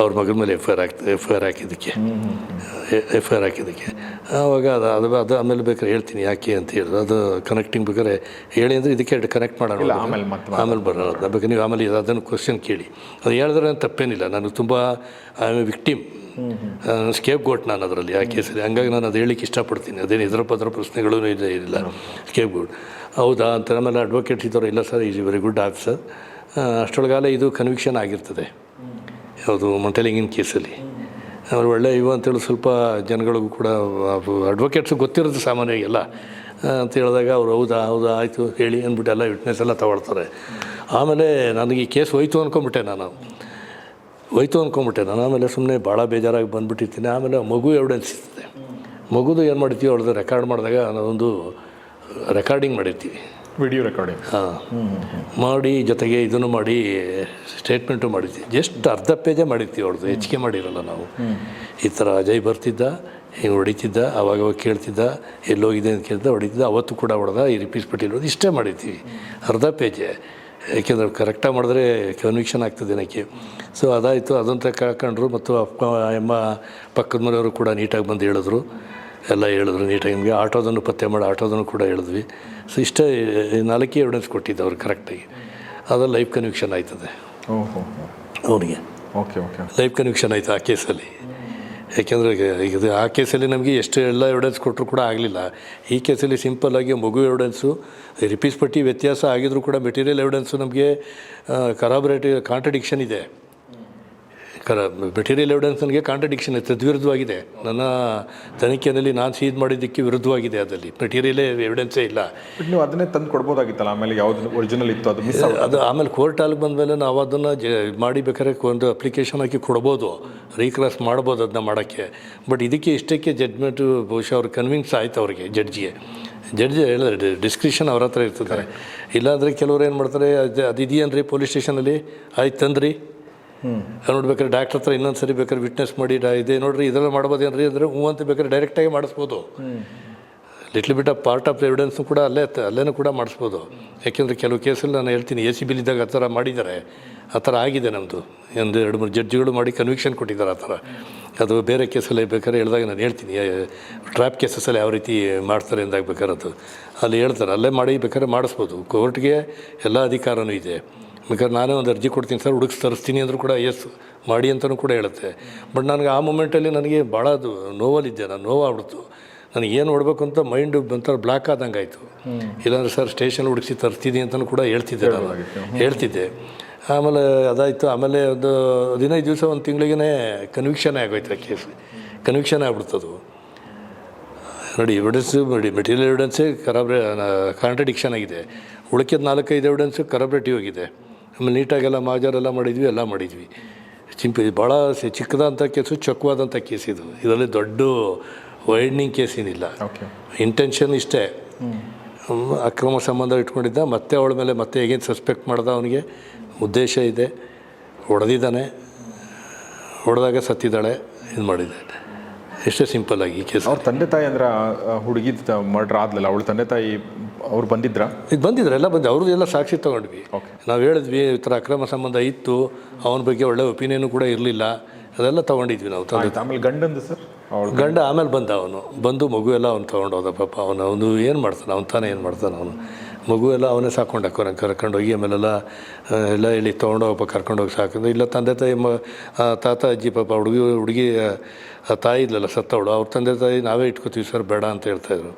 ಅವ್ರ ಮಗನ ಮೇಲೆ ಎಫ್ ಐ ಆರ್ ಆಗ್ತದೆ ಎಫ್ ಐ ಆರ್ ಹಾಕಿದ್ದಕ್ಕೆ. ಎಫ್ ಐ ಆರ್ ಹಾಕಿದ್ದಕ್ಕೆ. ಆವಾಗ ಅದು ಅದು ಅದು ಆಮೇಲೆ ಬೇಕಾದ್ರೆ ಹೇಳ್ತೀನಿ ಯಾಕೆ ಅಂತ ಹೇಳಿದ್ರು ಅದು ಕನೆಕ್ಟಿಂಗ್ ಬೇಕಾದ್ರೆ ಹೇಳಿ ಅಂದರೆ ಇದಕ್ಕೆ ಕನೆಕ್ಟ್ ಮಾಡೋಣ ಆಮೇಲೆ ಬರೋಣ ಬೇಕಾದ್ರೆ ನೀವು ಆಮೇಲೆ ಇದು ಅದನ್ನು ಕ್ವಶನ್ ಕೇಳಿ. ಅದು ಹೇಳಿದ್ರೆ ತಪ್ಪೇನಿಲ್ಲ. ನಾನು ತುಂಬ I am victim scapegoat ನಾನು ಅದರಲ್ಲಿ ಆ ಕೇಸಲ್ಲಿ. ಹಂಗಾಗಿ ನಾನು ಅದು ಹೇಳಿಕ್ಕೆ ಇಷ್ಟಪಡ್ತೀನಿ. ಅದೇನು ಇದರ ಪದ್ರ ಪ್ರಶ್ನೆಗಳು ಇದೆ ಇರಲಿಲ್ಲ ಸ್ಕೇಪ್ ಗೋಟ್ ಹೌದಾ ಅಂತ. ಆಮೇಲೆ ಅಡ್ವೊಕೇಟ್ ಇದ್ದವರು ಇಲ್ಲ sir is very good officer. ಅಷ್ಟೊಳಗಾಲ ಇದು ಕನ್ವಿಕ್ಷನ್ ಆಗಿರ್ತದೆ. ಯಾವುದು ಮಂಟಲಿಂಗಿನ ಕೇಸಲ್ಲಿ. ಅವ್ರು ಒಳ್ಳೆ ಇವು ಅಂತೇಳಿ ಸ್ವಲ್ಪ ಜನಗಳಿಗೂ ಕೂಡ ಅಡ್ವೊಕೇಟ್ಸ್ ಗೊತ್ತಿರುತ್ತೆ ಸಾಮಾನ್ಯವಾಗಿ ಎಲ್ಲ. ಆ, ಅಂತ ಹೇಳಿದಾಗ ಅವ್ರು ಹೌದಾ ಹೌದಾ ಆಯಿತು ಹೇಳಿ ಅಂದ್ಬಿಟ್ಟು ಎಲ್ಲ ವಿಟ್ನೆಸ್ ಎಲ್ಲ ತಗೊಳ್ತಾರೆ. ಆಮೇಲೆ ನನಗೆ ಈ ಕೇಸ್ ಹೋಯ್ತು ಅಂದ್ಕೊಂಬಿಟ್ಟೆ ನಾನು. ಹೋಯ್ತು ಅಂದ್ಕೊಂಬಿಟ್ಟೆ ನಾನು. ಆಮೇಲೆ ಸುಮ್ಮನೆ ಭಾಳ ಬೇಜಾರಾಗಿ ಬಂದುಬಿಟ್ಟಿರ್ತೀನಿ. ಆಮೇಲೆ ಮಗು ಎವಿಡೆನ್ಸ್ ಇರ್ತದೆ ಮಗುದು ಏನು ಮಾಡ್ತೀವಿ ಅವ್ರದ್ದು ರೆಕಾರ್ಡ್ ಮಾಡಿದಾಗ ನಾವೊಂದು ರೆಕಾರ್ಡಿಂಗ್ ಮಾಡಿರ್ತೀವಿ ವಿಡಿಯೋ ರೆಕಾರ್ಡಿಂಗ್. ಹಾಂ. ಮಾಡಿ ಜೊತೆಗೆ ಇದನ್ನು ಮಾಡಿ ಸ್ಟೇಟ್ಮೆಂಟು ಮಾಡಿದ್ವಿ. ಜಸ್ಟ್ ಅರ್ಧ ಪೇಜೇ ಮಾಡಿರ್ತೀವಿ ಅವ್ರದ್ದು, ಹೆಚ್ಚಿಗೆ ಮಾಡಿರಲ್ಲ ನಾವು. ಈ ಥರ ಅಜಯ್ ಬರ್ತಿದ್ದ ಹಿಂಗೆ ಹೊಡಿತಿದ್ದ, ಅವಾಗ ಅವಾಗ ಕೇಳ್ತಿದ್ದ, ಎಲ್ಲೋಗಿದೆ ಅಂತ ಕೇಳ್ತಿದ್ದ, ಹೊಡಿತಿದ್ದ, ಅವತ್ತು ಕೂಡ ಹೊಡೆದ, ಈ ರಿಪೀಸ್ ಪಟ್ಟಿರೋದು ಇಷ್ಟೇ ಮಾಡಿರ್ತೀವಿ ಅರ್ಧ ಪೇಜೆ. ಯಾಕೆಂದ್ರೆ ಕರೆಕ್ಟಾಗಿ ಮಾಡಿದ್ರೆ ಕನ್ವಿಕ್ಷನ್ ಆಗ್ತದೆ ಏನಕ್ಕೆ ಸೊ ಅದಾಯಿತು ಅದನ್ನು ಕಾಕೊಂಡ್ರು ಮತ್ತು ಅಪ್ಪ, ಅಮ್ಮ, ಪಕ್ಕದ ಮನೆಯವರು ಕೂಡ ನೀಟಾಗಿ ಬಂದು ಹೇಳಿದ್ರು. ಎಲ್ಲ ಹೇಳಿದ್ರು ನೀಟಾಗಿ. ನಿಮಗೆ ಆಟೋದನ್ನು ಪತ್ತೆ ಮಾಡಿ ಆಟೋದನ್ನು ಕೂಡ ಹೇಳಿದ್ವಿ. ಸೊ ಇಷ್ಟೇ ನಾಲ್ಕೇ ಎವಿಡೆನ್ಸ್ ಕೊಟ್ಟಿದ್ದು ಅವ್ರು ಕರೆಕ್ಟಾಗಿ ಅದು ಲೈಫ್ ಕನ್ವಿಕ್ಷನ್ ಆಯ್ತದೆ. ಅವನಿಗೆ. Okay okay. ಲೈಫ್ ಕನ್ವಿಕ್ಷನ್ ಆಯಿತು ಆ ಕೇಸಲ್ಲಿ. ಯಾಕೆಂದರೆ ಈಗ ಇದು ಆ ಕೇಸಲ್ಲಿ ನಮಗೆ ಎಷ್ಟು ಎಲ್ಲ ಎವಿಡೆನ್ಸ್ ಕೊಟ್ಟರು ಕೂಡ ಆಗಲಿಲ್ಲ. ಈ ಕೇಸಲ್ಲಿ ಸಿಂಪಲ್ಲಾಗಿ ಮಗು ಎವಿಡೆನ್ಸು ರಿಪೀಸ್ ಪಟ್ಟಿ ವ್ಯತ್ಯಾಸ ಆಗಿದ್ರೂ ಕೂಡ ಮೆಟೀರಿಯಲ್ ಎವಿಡೆನ್ಸು ನಮಗೆ ಕರಾಬರೇಟಿ ಕಾಂಟ್ರಡಿಕ್ಷನ್ ಇದೆ. ಕರ ಮೆಟೀರಿಯಲ್ ಎವಿಡೆನ್ಸ್ ನನಗೆ ಕಾಂಟ್ರಡಿಕ್ಷನ್ ಇದೆ ತದ್ವಿರುದ್ಧವಾಗಿದೆ ನನ್ನ ತನಿಖೆಯಲ್ಲಿ ನಾನು ಸೀದ್ ಮಾಡಿದ್ದಕ್ಕೆ ವಿರುದ್ಧವಾಗಿದೆ ಅದರಲ್ಲಿ. ಮೆಟೀರಿಯಲೇ ಎವಿಡೆನ್ಸೇ ಇಲ್ಲ. ಬಟ್ ನೀವು ಅದನ್ನೇ ತಂದು ಕೊಡ್ಬೋದಾಗಿತ್ತಲ್ಲ ಆಮೇಲೆ ಯಾವ್ದು ಒರಿಜಿನಲ್ ಇತ್ತು ಅದು ಮಿಸ್ ಅದು ಆಮೇಲೆ ಕೋರ್ಟ್ ಅಲ್ಲಿ ಬಂದಮೇಲೆ ನಾವು ಅದನ್ನು ಜ ಮಾಡಿ ಬೇಕಾದ್ರೆ ಒಂದು ಅಪ್ಲಿಕೇಶನ್ ಹಾಕಿ ಕೊಡ್ಬೋದು. ರೀಕ್ರಾಸ್ ಮಾಡ್ಬೋದು ಅದನ್ನ ಮಾಡೋಕ್ಕೆ. ಬಟ್ ಇದಕ್ಕೆ ಇಷ್ಟಕ್ಕೆ ಜಡ್ಜ್ಮೆಂಟು ಬಹುಶಃ ಅವ್ರು ಕನ್ವಿನ್ಸ್ ಆಯ್ತು ಅವ್ರಿಗೆ ಜಡ್ಜಿಗೆ ಜಡ್ಜ್ ಹೇಳಿದ್ರೆ ಡಿಸ್ಕ್ರಿಷನ್ ಅವ್ರ ಹತ್ರ ಇರ್ತದೆ. ಇಲ್ಲಾಂದರೆ ಕೆಲವ್ರು ಏನು ಮಾಡ್ತಾರೆ ಅದು ಅದು ಇದೆಯನ್ರಿ ಪೊಲೀಸ್ ಸ್ಟೇಷನಲ್ಲಿ ಆಯ್ತು ತಂದ್ರಿ. ನೋಡ್ಬೇಕಾದ್ರೆ ಡಾಕ್ಟ್ರ್ ಹತ್ರ ಇನ್ನೊಂದು ಸರಿ ಬೇಕಾದ್ರೆ ವಿಟ್ನೆಸ್ ಮಾಡಿ ಡಾ- ನೋಡಿರಿ ನೋಡ್ರಿ ಇದೆಲ್ಲ ಮಾಡ್ಬೋದೇನ್ರಿ ಅಂದರೆ ಹ್ಞೂ ಅಂತ ಬೇಕಾದ್ರೆ ಡೈರೆಕ್ಟಾಗಿ ಮಾಡಿಸ್ಬೋದು. Little bit of part of evidence ಕೂಡ ಅಲ್ಲೇ ಅಲ್ಲೇನೂ ಕೂಡ ಮಾಡಿಸ್ಬೋದು. ಯಾಕೆಂದರೆ ಕೆಲವು ಕೇಸಲ್ಲಿ ನಾನು ಹೇಳ್ತೀನಿ ಎ ಸಿ ಬಿಲಿದ್ದಾಗ ಆ ಥರ ಮಾಡಿದ್ದಾರೆ. ಆ ಥರ ಆಗಿದೆ ನಮ್ಮದು ಒಂದು ಎರಡು ಮೂರು ಜಡ್ಜ್ಗಳು ಮಾಡಿ ಕನ್ವಿಕ್ಷನ್ ಕೊಟ್ಟಿದ್ದಾರೆ ಆ ಥರ. ಅದು ಬೇರೆ ಕೇಸಲ್ಲಿ ಬೇಕಾದ್ರೆ ಹೇಳಿದಾಗ ನಾನು ಹೇಳ್ತೀನಿ ಟ್ರ್ಯಾಪ್ ಕೇಸಸ್ಸಲ್ಲಿ ಯಾವ ರೀತಿ ಮಾಡ್ತಾರೆ ಅಂದಾಗ ಅದು. ಅಲ್ಲಿ ಹೇಳ್ತಾರೆ ಅಲ್ಲೇ ಮಾಡಿ ಬೇಕಾದ್ರೆ ಮಾಡಿಸ್ಬೋದು. ಕೋರ್ಟ್ಗೆ ಎಲ್ಲ ಅಧಿಕಾರವೂ ಇದೆ. ಬೇಕಾದ್ರೆ ನಾನೇ ಒಂದು ಅರ್ಜಿ ಕೊಡ್ತೀನಿ ಸರ್ ಹುಡುಗಿಸ್ ತರಿಸ್ತೀನಿ ಅಂದರೂ ಕೂಡ ಎಸ್ ಮಾಡಿ ಅಂತಲೂ ಕೂಡ ಹೇಳುತ್ತೆ. ಬಟ್ ನನಗೆ ಆ ಮೂಮೆಂಟಲ್ಲಿ ನನಗೆ ಭಾಳ ಅದು ನೋವಲ್ಲಿದ್ದೆ ನಾನು ನೋವಾಗ್ಬಿಡ್ತು. ನನಗೆ ಏನು ನೋಡಬೇಕು ಅಂತ ಮೈಂಡ್ ಬಂತಾರೆ ಬ್ಲಾಕ್ ಆದಂಗೆ ಆಯಿತು. ಇಲ್ಲಾಂದ್ರೆ ಸರ್ ಸ್ಟೇಷನ್ ಹುಡುಕಿಸಿ ತರ್ತೀನಿ ಅಂತಲೂ ಕೂಡ ಹೇಳ್ತಿದ್ದೆ ನಾನು. ಹೇಳ್ತಿದ್ದೆ. ಆಮೇಲೆ ಅದಾಯಿತು. ಆಮೇಲೆ ಒಂದು ಹದಿನೈದು ದಿವಸ ಒಂದು ತಿಂಗಳಿಗೇ ಕನ್ವಿಕ್ಷನ್ ಆಗೋಯ್ತು ಆ ಕೇಸ್ ಕನ್ವಿಕ್ಷನ್ ಆಗ್ಬಿಡ್ತದು ನೋಡಿ ಎವಿಡೆನ್ಸ್ ನೋಡಿ ಮೆಟೀರಿಯಲ್ ಎವಿಡೆನ್ಸೇ ಕರಾಬ್ರೆ ಕಾಂಟ್ರಡಿಕ್ಷನ್ ಆಗಿದೆ. ಉಳಿಕೆದ ನಾಲ್ಕೈದು ಎವಿಡೆನ್ಸು ಕರಬ್ರೇಟಿವ್ ಆಗಿದೆ ಆಮೇಲೆ ನೀಟಾಗೆಲ್ಲ ಮಾಜರೆಲ್ಲ ಮಾಡಿದ್ವಿ ಎಲ್ಲ ಮಾಡಿದ್ವಿ. ಚಿಂಪಿ ಭಾಳ ಚಿಕ್ಕದಾದಂಥ ಚಿಕ್ಕದಂಥ ಕೇಸು ಚೊಕ್ಕವಾದಂಥ ಕೇಸ್ ಇದು. ಇದರಲ್ಲಿ ದೊಡ್ಡ ವೈಡ್ನಿಂಗ್ ಕೇಸ್ ಏನಿಲ್ಲ. ಓಕೆ. ಇಂಟೆನ್ಷನ್ ಇಷ್ಟೇ. ಅಕ್ರಮ ಸಂಬಂಧ ಇಟ್ಕೊಂಡಿದ್ದ ಮತ್ತೆ ಅವಳ ಮೇಲೆ ಮತ್ತೆ ಹೇಗೇನು ಸಸ್ಪೆಕ್ಟ್ ಮಾಡ್ದ ಅವನಿಗೆ ಉದ್ದೇಶ ಇದೆ. ಹೊಡೆದಿದ್ದಾನೆ. ಹೊಡೆದಾಗ ಸತ್ತಿದ್ದಾಳೆ ಇದು ಮಾಡಿದೆ ಎಷ್ಟೇ ಸಿಂಪಲ್ ಆಗಿ ಕೇಸ್. ಅವ್ರ ತಂದೆ ತಾಯಿ ಅಂದ್ರೆ ಹುಡುಗಿದ ಮರ್ಡ್ರ್ ಆದ್ಲಲ್ಲ ಅವಳ ತಂದೆ ತಾಯಿ ಅವ್ರು ಬಂದಿದ್ರ? ಇದು ಬಂದಿದ್ರು ಎಲ್ಲ ಬಂದು ಅವ್ರದ್ದು ಎಲ್ಲ ಸಾಕ್ಷಿ ತೊಗೊಂಡ್ವಿ. ನಾವು ಹೇಳಿದ್ವಿ ಈ ಥರ ಅಕ್ರಮ ಸಂಬಂಧ ಇತ್ತು ಅವನ ಬಗ್ಗೆ ಒಳ್ಳೆ ಒಪಿನಿಯನು ಕೂಡ ಇರಲಿಲ್ಲ. ಅದೆಲ್ಲ ತೊಗೊಂಡಿದ್ವಿ ನಾವು ತಂದೆ. ಆಮೇಲೆ ಗಂಡಂದು ಸರ್? ಗಂಡ ಆಮೇಲೆ ಬಂದ ಅವನು. ಬಂದು ಮಗು ಎಲ್ಲ ಅವ್ನು ತೊಗೊಂಡೋದ ಪಾಪ. ಅವನು ಅವನು ಏನು ಮಾಡ್ತಾನೆ? ಅವ್ನು ತಾನೇ ಏನು ಮಾಡ್ತಾನೆ ಅವನು? ಮಗು ಎಲ್ಲ ಅವನೇ ಸಾಕೊಂಡು. ಕರ್ಕೊಂಡು ಕರ್ಕೊಂಡೋಗಿ ಆಮೇಲೆಲ್ಲ ಎಲ್ಲ ಇಲ್ಲಿ ತೊಗೊಂಡೋಗಪ್ಪ, ಕರ್ಕೊಂಡೋಗಿ ಸಾಕಿದ್ರು ಇಲ್ಲ, ತಂದೆ ತಾಯಿ ಮ ತಾತ, ಅಜ್ಜಿ, ಪಾಪ ಹುಡುಗಿ ಹುಡುಗಿ ತಾಯಿ ಇದ್ಲಲ್ಲ ಸತ್ತವಳು ಅವ್ರ ತಂದೆ ತಾಯಿ, ನಾವೇ ಇಟ್ಕೋತೀವಿ, ಸರ್, ಬೇಡ ಅಂತ ಹೇಳ್ತಾಯಿದ್ರು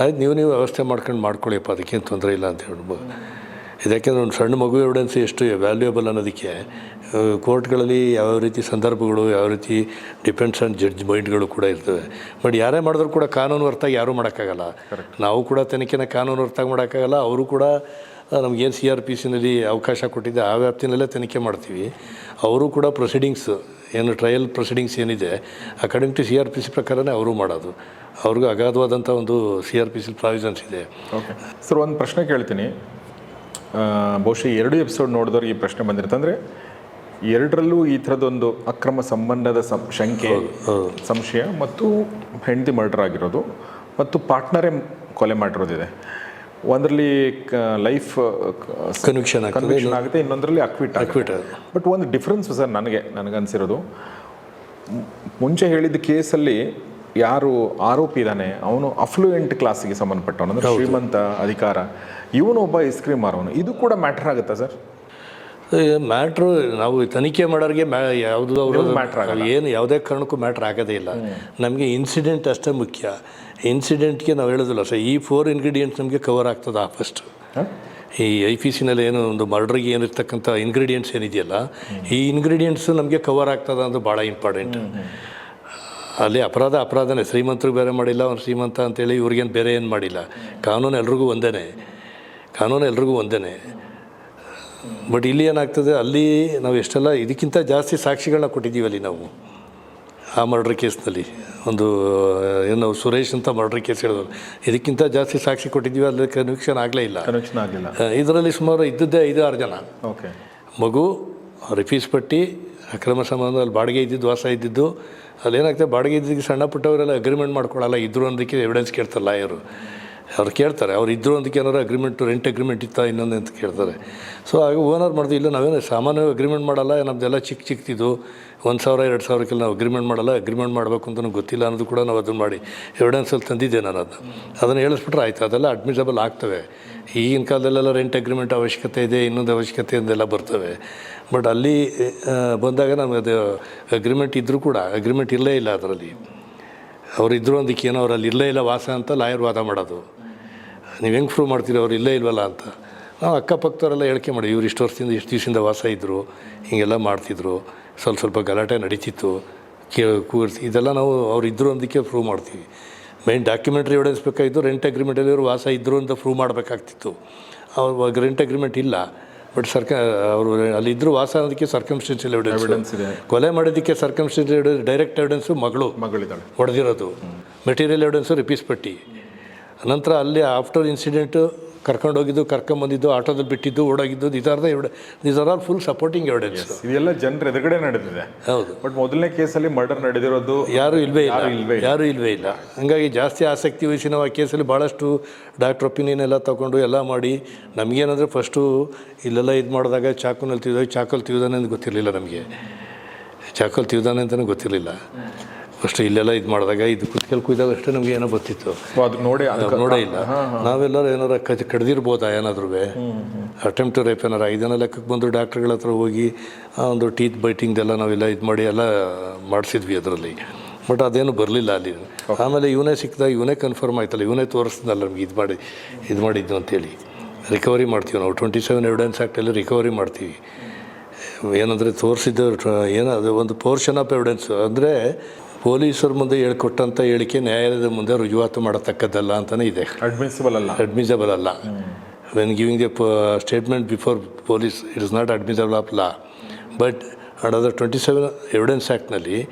ಆಯ್ತು, ನೀವು ನೀವು ವ್ಯವಸ್ಥೆ ಮಾಡ್ಕೊಂಡು ಮಾಡ್ಕೊಳ್ಳಿಯಪ್ಪ, ಅದಕ್ಕೇನು ತೊಂದರೆ ಇಲ್ಲ ಅಂತ ಹೇಳ್ಬೋದು. ಇದಕ್ಕೆ ಒಂದು ಸಣ್ಣ ಮಗು ಎವಿಡೆನ್ಸ್ ಎಷ್ಟು ವ್ಯಾಲ್ಯೂಯಬಲ್ ಅನ್ನೋದಕ್ಕೆ ಕೋರ್ಟ್ಗಳಲ್ಲಿ ಯಾವ ರೀತಿ ಸಂದರ್ಭಗಳು ಯಾವ ರೀತಿ ಡಿಪೆಂಡ್ಸ್ ಆನ್ ಜಡ್ಜ್ ಮೈಂಡ್ಗಳು ಕೂಡ ಇರ್ತವೆ. ಬಟ್ ಯಾರೇ ಮಾಡಿದ್ರು ಕೂಡ ಕಾನೂನು ಅರ್ಥ ಯಾರೂ ಮಾಡೋಕ್ಕಾಗಲ್ಲ. ನಾವು ಕೂಡ ತನಿಖೆನ ಕಾನೂನು ಹೊರತಾಗಿ ಮಾಡೋಕ್ಕಾಗಲ್ಲ. ಅವರು ಕೂಡ ನಮಗೇನು ಸಿ ಆರ್ ಪಿ ಸಿನಲ್ಲಿ ಅವಕಾಶ ಕೊಟ್ಟಿದ್ದೆ ಆ ವ್ಯಾಪ್ತಿನಲ್ಲೇ ತನಿಖೆ ಮಾಡ್ತೀವಿ. ಅವರು ಕೂಡ ಪ್ರೊಸೀಡಿಂಗ್ಸ್ ಏನು ಟ್ರಯಲ್ ಪ್ರೊಸೀಡಿಂಗ್ಸ್ ಏನಿದೆ according to C R P C ಪ್ರಕಾರನೇ ಅವರು ಮಾಡೋದು. ಅವ್ರಿಗೂ ಅಗಾಧವಾದಂಥ ಒಂದು C R P C provisions ಇದೆ. ಓಕೆ ಸರ್ ಒಂದು ಪ್ರಶ್ನೆ ಕೇಳ್ತೀನಿ. ಬಹುಶಃ ಎರಡು ಎಪಿಸೋಡ್ ನೋಡಿದವ್ರಿಗೆ ಈ ಪ್ರಶ್ನೆ ಬಂದಿರುತ್ತೆ. ಅಂದರೆ ಎರಡರಲ್ಲೂ ಈ ಥರದೊಂದು ಅಕ್ರಮ ಸಂಬಂಧದ ಶಂಕೆ ಸಂಶಯ ಮತ್ತು ಹೆಂಡತಿ ಮರ್ಡರ್ ಆಗಿರೋದು ಮತ್ತು ಪಾರ್ಟ್ನರೇ ಕೊಲೆ ಮಾಡಿರೋದಿದೆ. ಒಂದರಲ್ಲಿ ಲೈಫ್ ಕನ್ವಿಕ್ಷನ್ ಕನ್ವಿಕ್ಷನ್ ಆಗುತ್ತೆ ಇನ್ನೊಂದರಲ್ಲಿ ಅಕ್ವಿಟ್ ಅಕ್ವಿಟ್ ಬಟ್ ಒಂದು ಡಿಫ್ರೆನ್ಸ್ ಸರ್ ನನಗೆ ನನಗನ್ಸಿರೋದು. ಮುಂಚೆ ಹೇಳಿದ ಕೇಸಲ್ಲಿ ಯಾರು ಆರೋಪಿ ಇದ್ದಾನೆ ಅವನು ಅಫ್ಲೂಯೆಂಟ್ ಕ್ಲಾಸಿಗೆ ಸಂಬಂಧಪಟ್ಟವನು ಅಂದರೆ ಶ್ರೀಮಂತ ಅಧಿಕಾರ. ಇವನು ಒಬ್ಬ ಐಸ್ ಕ್ರೀಮ್ ಮಾರೋನು. ಇದು ಕೂಡ ಮ್ಯಾಟರ್ ಆಗುತ್ತಾ ಸರ್? ಮ್ಯಾಟ್ರು ನಾವು ತನಿಖೆ ಮಾಡೋರಿಗೆ ಮ್ಯಾ ಯಾವುದು ಅವರು ಆಗಲ್ಲ. ಏನು ಯಾವುದೇ ಕಾರಣಕ್ಕೂ ಮ್ಯಾಟ್ರ್ ಆಗೋದೇ ಇಲ್ಲ. ನಮಗೆ ಇನ್ಸಿಡೆಂಟ್ ಅಷ್ಟೇ ಮುಖ್ಯ. ಇನ್ಸಿಡೆಂಟ್ಗೆ ನಾವು ಹೇಳೋದಿಲ್ಲ. ಸರ್ ಈ ಫೋರ್ ಇಂಗ್ರೀಡಿಯೆಂಟ್ಸ್ ನಮಗೆ ಕವರ್ ಆಗ್ತದೆ ಆ ಫಸ್ಟ್ ಈ ಐ ಪಿ ಸಿನಲ್ಲಿ ಏನು ಒಂದು ಮರ್ಡ್ರಿಗೆ ಏನಿರ್ತಕ್ಕಂಥ ಇಂಗ್ರೀಡಿಯೆಂಟ್ಸ್ ಏನಿದೆಯಲ್ಲ ಈ ಇಂಗ್ರೀಡಿಯೆಂಟ್ಸು ನಮಗೆ ಕವರ್ ಆಗ್ತದೆ ಅಂದ್ರೆ ಭಾಳ ಇಂಪಾರ್ಟೆಂಟ್ ಅಲ್ಲಿ ಅಪರಾಧ ಅಪರಾಧನೇ. ಶ್ರೀಮಂತರು ಬೇರೆ ಮಾಡಿಲ್ಲ ಅವ್ನು ಶ್ರೀಮಂತ ಅಂತೇಳಿ ಇವ್ರಿಗೇನು ಬೇರೆ ಏನು ಮಾಡಿಲ್ಲ. ಕಾನೂನು ಎಲ್ರಿಗೂ ಒಂದೇ ಕಾನೂನು ಎಲ್ರಿಗೂ ಒಂದೇ ಬಟ್ ಇಲ್ಲಿ ಏನಾಗ್ತದೆ ಅಲ್ಲಿ ನಾವು ಎಷ್ಟೆಲ್ಲ ಇದಕ್ಕಿಂತ ಜಾಸ್ತಿ ಸಾಕ್ಷಿಗಳನ್ನ ಕೊಟ್ಟಿದ್ದೀವಿ ಅಲ್ಲಿ ನಾವು ಆ ಮರ್ಡ್ರ್ ಕೇಸ್ನಲ್ಲಿ ಒಂದು ಏನು ಸುರೇಶ್ ಅಂತ ಮರ್ಡ್ರ್ ಕೇಸ್ ಹೇಳಿದ್ರು ಇದಕ್ಕಿಂತ ಜಾಸ್ತಿ ಸಾಕ್ಷಿ ಕೊಟ್ಟಿದ್ದೀವಿ ಅಲ್ಲಿ ಕನ್ವಿಕ್ಷನ್ ಆಗಲೇ ಇಲ್ಲ. ಕನ್ವಿಕ್ಷನ್ ಆಗಲಿಲ್ಲ. ಇದರಲ್ಲಿ ಸುಮಾರು ಇದ್ದದ್ದೇ ಐದು ಆರು ಜನ. ಓಕೆ ಮಗು ರಿಫೀಸ್ ಪಟ್ಟಿ ಅಕ್ರಮ ಸಂಬಂಧ ಅಲ್ಲಿ ಬಾಡಿಗೆ ಇದ್ದಿದ್ದು ವಾಸ ಇದ್ದಿದ್ದು. ಅಲ್ಲಿ ಏನಾಗ್ತದೆ ಬಾಡಿಗೆ ಇದ್ದಿದ್ದಕ್ಕೆ ಸಣ್ಣ ಪುಟ್ಟವರೆಲ್ಲ ಅಗ್ರಿಮೆಂಟ್ ಮಾಡ್ಕೊಳ್ಳಲ್ಲ ಇದ್ರು ಅನ್ನೋದಕ್ಕೆ ಎವಿಡೆನ್ಸ್ ಕೇಳ್ತಾರೆ ಲಾಯರು ಅವ್ರು ಕೇಳ್ತಾರೆ. ಅವ್ರು ಇದ್ರು ಅದಕ್ಕೆ ಏನಾರು ಅಗ್ರಿಮೆಂಟು ರೆಂಟ್ ಅಗ್ರಿಮೆಂಟ್ ಇತ್ತಾ ಇನ್ನೊಂದು ಅಂತ ಕೇಳ್ತಾರೆ. ಸೊ ಆಗ ಓನರ್ ಮಾಡಿದ್ವಿ ಇಲ್ಲ, ನಾವೇನು ಸಾಮಾನ್ಯ ಅಗ್ರಿಮೆಂಟ್ ಮಾಡಲ್ಲ ನಮ್ಮದೆಲ್ಲ ಚಿಕ್ಕ ಚಿಕ್ಕದಿದ್ದು ಒಂದು ಸಾವಿರ, ಎರಡು ಸಾವಿರಕ್ಕೆಲ್ಲ ನಾವು ಅಗ್ರಿಮೆಂಟ್ ಮಾಡಲ್ಲ ಅಗ್ರಿಮೆಂಟ್ ಮಾಡಬೇಕು ಅಂತ ಗೊತ್ತಿಲ್ಲ ಅನ್ನೋದು ಕೂಡ ನಾವು ಅದನ್ನು ಮಾಡಿ ಎವಿಡೆನ್ಸಲ್ಲಿ ತಂದಿದ್ದೆ ನಾನು ಅದು ಅದನ್ನು ಹೇಳಿಸ್ಬಿಟ್ರೆ ಆಯ್ತು. ಅದೆಲ್ಲ ಅಡ್ಮಿಸಬಲ್ ಆಗ್ತವೆ. ಈಗಿನ ಕಾಲದಲ್ಲೆಲ್ಲ ರೆಂಟ್ ಅಗ್ರಿಮೆಂಟ್ ಅವಶ್ಯಕತೆ ಇದೆ, ಇನ್ನೊಂದು ಅವಶ್ಯಕತೆ ಅಂದೆಲ್ಲ ಬರ್ತವೆ. ಬಟ್ ಅಲ್ಲಿ ಬಂದಾಗ ನಮಗೆ ಅದು ಅಗ್ರಿಮೆಂಟ್ ಇದ್ದರೂ ಕೂಡ ಅಗ್ರಿಮೆಂಟ್ ಇಲ್ಲೇ ಇಲ್ಲ ಅದರಲ್ಲಿ. ಅವ್ರು ಇದ್ರು ಅಂದಕ್ಕೆ ಏನೋ ಅವರಲ್ಲಿ ಇಲ್ಲೇ ಇಲ್ಲ ವಾಸ ಅಂತ ಲಾಯರ್ ವಾದ ಮಾಡೋದು. ನೀವು ಹೆಂಗೆ ಪ್ರೂವ್ ಮಾಡ್ತೀರಿ ಅವ್ರು ಇಲ್ಲೇ ಇಲ್ವಲ್ಲ ಅಂತ. ನಾವು ಅಕ್ಕಪಕ್ಕದವರೆಲ್ಲ ಹೇಳಿಕೆ ಮಾಡಿ ಇವ್ರು ಇಷ್ಟು ವರ್ಷದಿಂದ ಇಷ್ಟು ದಿವಸದಿಂದ ವಾಸ ಇದ್ದರು ಹೀಗೆಲ್ಲ ಮಾಡ್ತಿದ್ರು ಸ್ವಲ್ಪ ಸ್ವಲ್ಪ ಗಲಾಟೆ ನಡೀತಿತ್ತು ಕೇ ಕೂರಿಸಿ ಇದೆಲ್ಲ ನಾವು ಅವ್ರು ಇದ್ದರು ಅಂದಕ್ಕೆ ಪ್ರೂವ್ ಮಾಡ್ತೀವಿ. ಮೇನ್ ಡಾಕ್ಯುಮೆಂಟ್ರಿ ಎವಿಡೆನ್ಸ್ ಬೇಕಾಗಿದ್ದು ರೆಂಟ್ ಅಗ್ರಿಮೆಂಟಲ್ಲಿ ಇವರು ವಾಸ ಇದ್ದರು ಅಂತ ಪ್ರೂವ್ ಮಾಡಬೇಕಾಗ್ತಿತ್ತು. ಅವ್ರು ರೆಂಟ್ ಅಗ್ರಿಮೆಂಟ್ ಇಲ್ಲ ಬಟ್ ಸರ್ಕ ಅವರು ಅಲ್ಲಿ ಇದ್ದರು ವಾಸ ಅನ್ನೋದಕ್ಕೆ ಸರ್ಕಮ್ಸ್ಟೆನ್ಷಿಯಲ್ ಎವಿಡೆನ್ಸ್ ಇದೆ. ಕೊಲೆ ಮಾಡೋದಕ್ಕೆ ಸರ್ಕಮ್ಸ್ಟೆನ್ಷಿಯಲ್ ಎವಿಡೆನ್ಸ್ ಡೈರೆಕ್ಟ್ ಎವಿಡೆನ್ಸು ಮಗಳು ಮಗಳಿದ್ದಾಳೆ. ಹೊಡೆದಿರೋದು. ಮೆಟೀರಿಯಲ್ ಎವಿಡೆನ್ಸು ರಿಪೀಸ್ ಪಟ್ಟಿ. ನಂತರ ಅಲ್ಲಿ ಆಫ್ಟರ್ ಇನ್ಸಿಡೆಂಟು ಕರ್ಕೊಂಡೋಗಿದ್ದು ಕರ್ಕೊಂಬಂದಿದ್ದು ಆಟೋದಲ್ಲಿ ಬಿಟ್ಟಿದ್ದು ಓಡೋಗಿದ್ದು these are the ಎವಿಡೆ these are all full supporting evidence ಇದೆಲ್ಲ ಜನರ ಎದುರುಗಡೆ ನಡೆದಿದೆ. ಹೌದು. ಬಟ್ ಮೊದಲನೇ ಕೇಸಲ್ಲಿ ಮರ್ಡರ್ ನಡೆದಿರೋದು ಯಾರೂ ಇಲ್ವೇ ಇಲ್ಲ. ಯಾರೂ ಇಲ್ವೇ ಇಲ್ಲ. ಯಾರೂ ಇಲ್ವೇ ಇಲ್ಲ. ಹಂಗಾಗಿ ಜಾಸ್ತಿ ಆಸಕ್ತಿ ವಹಿಸಿ ನಾವು ಆ ಕೇಸಲ್ಲಿ ಭಾಳಷ್ಟು ಡಾಕ್ಟ್ರ್ ಒಪಿನಿಯನ್ ಎಲ್ಲ ತೊಗೊಂಡು ಎಲ್ಲ ಮಾಡಿ ನಮಗೇನಂದರೆ ಫಸ್ಟು ಇಲ್ಲೆಲ್ಲ ಇದು ಮಾಡಿದಾಗ ಚಾಕುನಲ್ಲಿ ತಿವಿದಾಗ ಚಾಕಲ್ ತಿವಿದಾನೆ ಅಂತ ಗೊತ್ತಿರಲಿಲ್ಲ ನಮಗೆ. ಚಾಕಲ್ ತಿವಿದಾನೆ ಅಂತಲೂ ಗೊತ್ತಿರಲಿಲ್ಲ. ಫಸ್ಟ್ ಇಲ್ಲೆಲ್ಲ ಇದು ಮಾಡಿದಾಗ ಇದು ಕುತ್ಕಲ್ ಕುಯ್ದಾಗ ಅಷ್ಟೇ ನಮಗೆ ಏನೋ ಗೊತ್ತಿತ್ತು. ನೋಡಿ ನೋಡೇ ಇಲ್ಲ. ನಾವೆಲ್ಲರೂ ಏನಾರ ಕಚ್ ಕಡ್ದಿರ್ಬೋದಾ ಏನಾದ್ರೂ ಅಟೆಂಪ್ಟ್ ಟು ರೇಪ್ ಏನಾರ ಜನ ಲೆಕ್ಕಕ್ಕೆ ಬಂದು ಡಾಕ್ಟ್ರುಗಳ ಹತ್ರ ಹೋಗಿ ಆ ಒಂದು ಟೀತ್ ಬೈಟಿಂಗ್ದೆಲ್ಲ ನಾವೆಲ್ಲ ಇದು ಮಾಡಿ ಎಲ್ಲ ಮಾಡಿಸಿದ್ವಿ ಅದರಲ್ಲಿ. ಬಟ್ ಅದೇನು ಬರಲಿಲ್ಲ ಅಲ್ಲಿ. ಆಮೇಲೆ ಇವನೇ ಸಿಕ್ಕಿದಾಗ ಇವನೇ ಕನ್ಫರ್ಮ್ ಆಯ್ತಲ್ಲ ಇವನೇ ತೋರಿಸ್ದಲ್ಲ ನಮ್ಗೆ ಇದು ಮಾಡಿ ಇದು ಮಾಡಿದ್ದು ಅಂತೇಳಿ. ರಿಕವರಿ ಮಾಡ್ತೀವಿ ನಾವು. ಟ್ವೆಂಟಿ ಸೆವೆನ್ ಎವಿಡೆನ್ಸ್ ಆ್ಯಕ್ಟಲ್ಲಿ ರಿಕವರಿ ಮಾಡ್ತೀವಿ. ಏನಂದರೆ ತೋರಿಸಿದ್ದು ಏನೋ ಅದು ಒಂದು ಪೋರ್ಷನ್ ಆಫ್ ಎವಿಡೆನ್ಸ್ ಅಂದರೆ ಪೊಲೀಸರ ಮುಂದೆ ಹೇಳ್ಕೊಟ್ಟಂಥ ಹೇಳಿಕೆ ನ್ಯಾಯಾಲಯದ ಮುಂದೆ ರುಜುವಾತು ಮಾಡತಕ್ಕದ್ದಲ್ಲ ಅಂತಲೇ ಇದೆ. ಅಡ್ಮಿಸಿಬಲ್ ಅಲ್ಲ. ಅಡ್ಮಿಸಬಲ್ ಅಲ್ಲ. When giving the statement before police it is not admissible of law but under twenty seven evidence ಆ್ಯಕ್ಟ್ನಲ್ಲಿ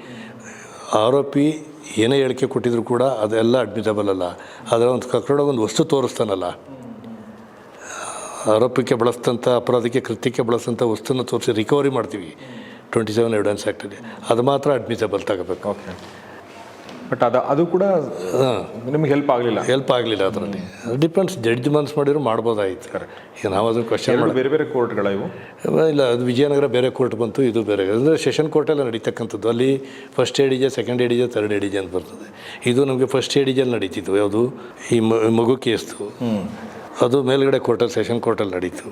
ಆರೋಪಿ ಏನೇ ಹೇಳಿಕೆ ಕೊಟ್ಟಿದ್ರು ಕೂಡ ಅದೆಲ್ಲ ಅಡ್ಮಿಸಬಲ್ ಅಲ್ಲ. ಅದರ ಒಂದು ಕಕ್ಕಡೋಗ ಒಂದು ವಸ್ತು ತೋರಿಸ್ತಾನಲ್ಲ. ಆರೋಪಕ್ಕೆ ಬಳಸಿದಂಥ ಅಪರಾಧಕ್ಕೆ ಕೃತ್ಯಕ್ಕೆ ಬಳಸಿದಂಥ ವಸ್ತುನ ತೋರಿಸಿ ರಿಕವರಿ ಮಾಡ್ತೀವಿ. ಟ್ವೆಂಟಿ ಸೆವೆನ್ ಎವಿಡೆನ್ಸ್ ಆ್ಯಕ್ಟಲ್ಲಿ ಅದು ಮಾತ್ರ ಅಡ್ಮಿಸಬಲ್ ತಗೋಬೇಕು. ಓಕೆ ಬಟ್ ಅದು ಅದು ಕೂಡ ನಿಮ್ಗೆ ಹೆಲ್ಪ್ ಆಗಲಿಲ್ಲ? ಹೆಲ್ಪ್ ಆಗಲಿಲ್ಲ ಅದರಲ್ಲಿ. ಡಿಪೆಂಡ್ಸ್ ಜಡ್ಜ್ ಮನ್ಸ್ ಮಾಡಿದ್ರು ಮಾಡ್ಬೋದಾಗಿತ್ತು ಈಗ ನಾವು ಅದನ್ನು ಕ್ವಶನ್ ಮಾಡಿ ಬೇರೆ ಬೇರೆ ಕೋರ್ಟ್ಗಳ ಇವು? ಇಲ್ಲ ಅದು ವಿಜಯನಗರ ಬೇರೆ ಕೋರ್ಟ್ ಬಂತು ಇದು ಬೇರೆ. ಅಂದರೆ ಸೆಷನ್ ಕೋರ್ಟಲ್ಲಿ ನಡೀತಕ್ಕಂಥದ್ದು. ಅಲ್ಲಿ first ADJ second ADJ third ADJ ಅಂತ ಬರ್ತದೆ. ಇದು ನಮಗೆ ಫಸ್ಟ್ ಏಡಿಜಲ್ಲಿ ನಡೀತಿತ್ತು. ಯಾವುದು? ಈ ಮಗು ಕೇಸ್ದು. ಅದು ಮೇಲ್ಗಡೆ ಕೋರ್ಟಲ್ಲಿ ಸೆಷನ್ ಕೋರ್ಟಲ್ಲಿ ನಡೀತು.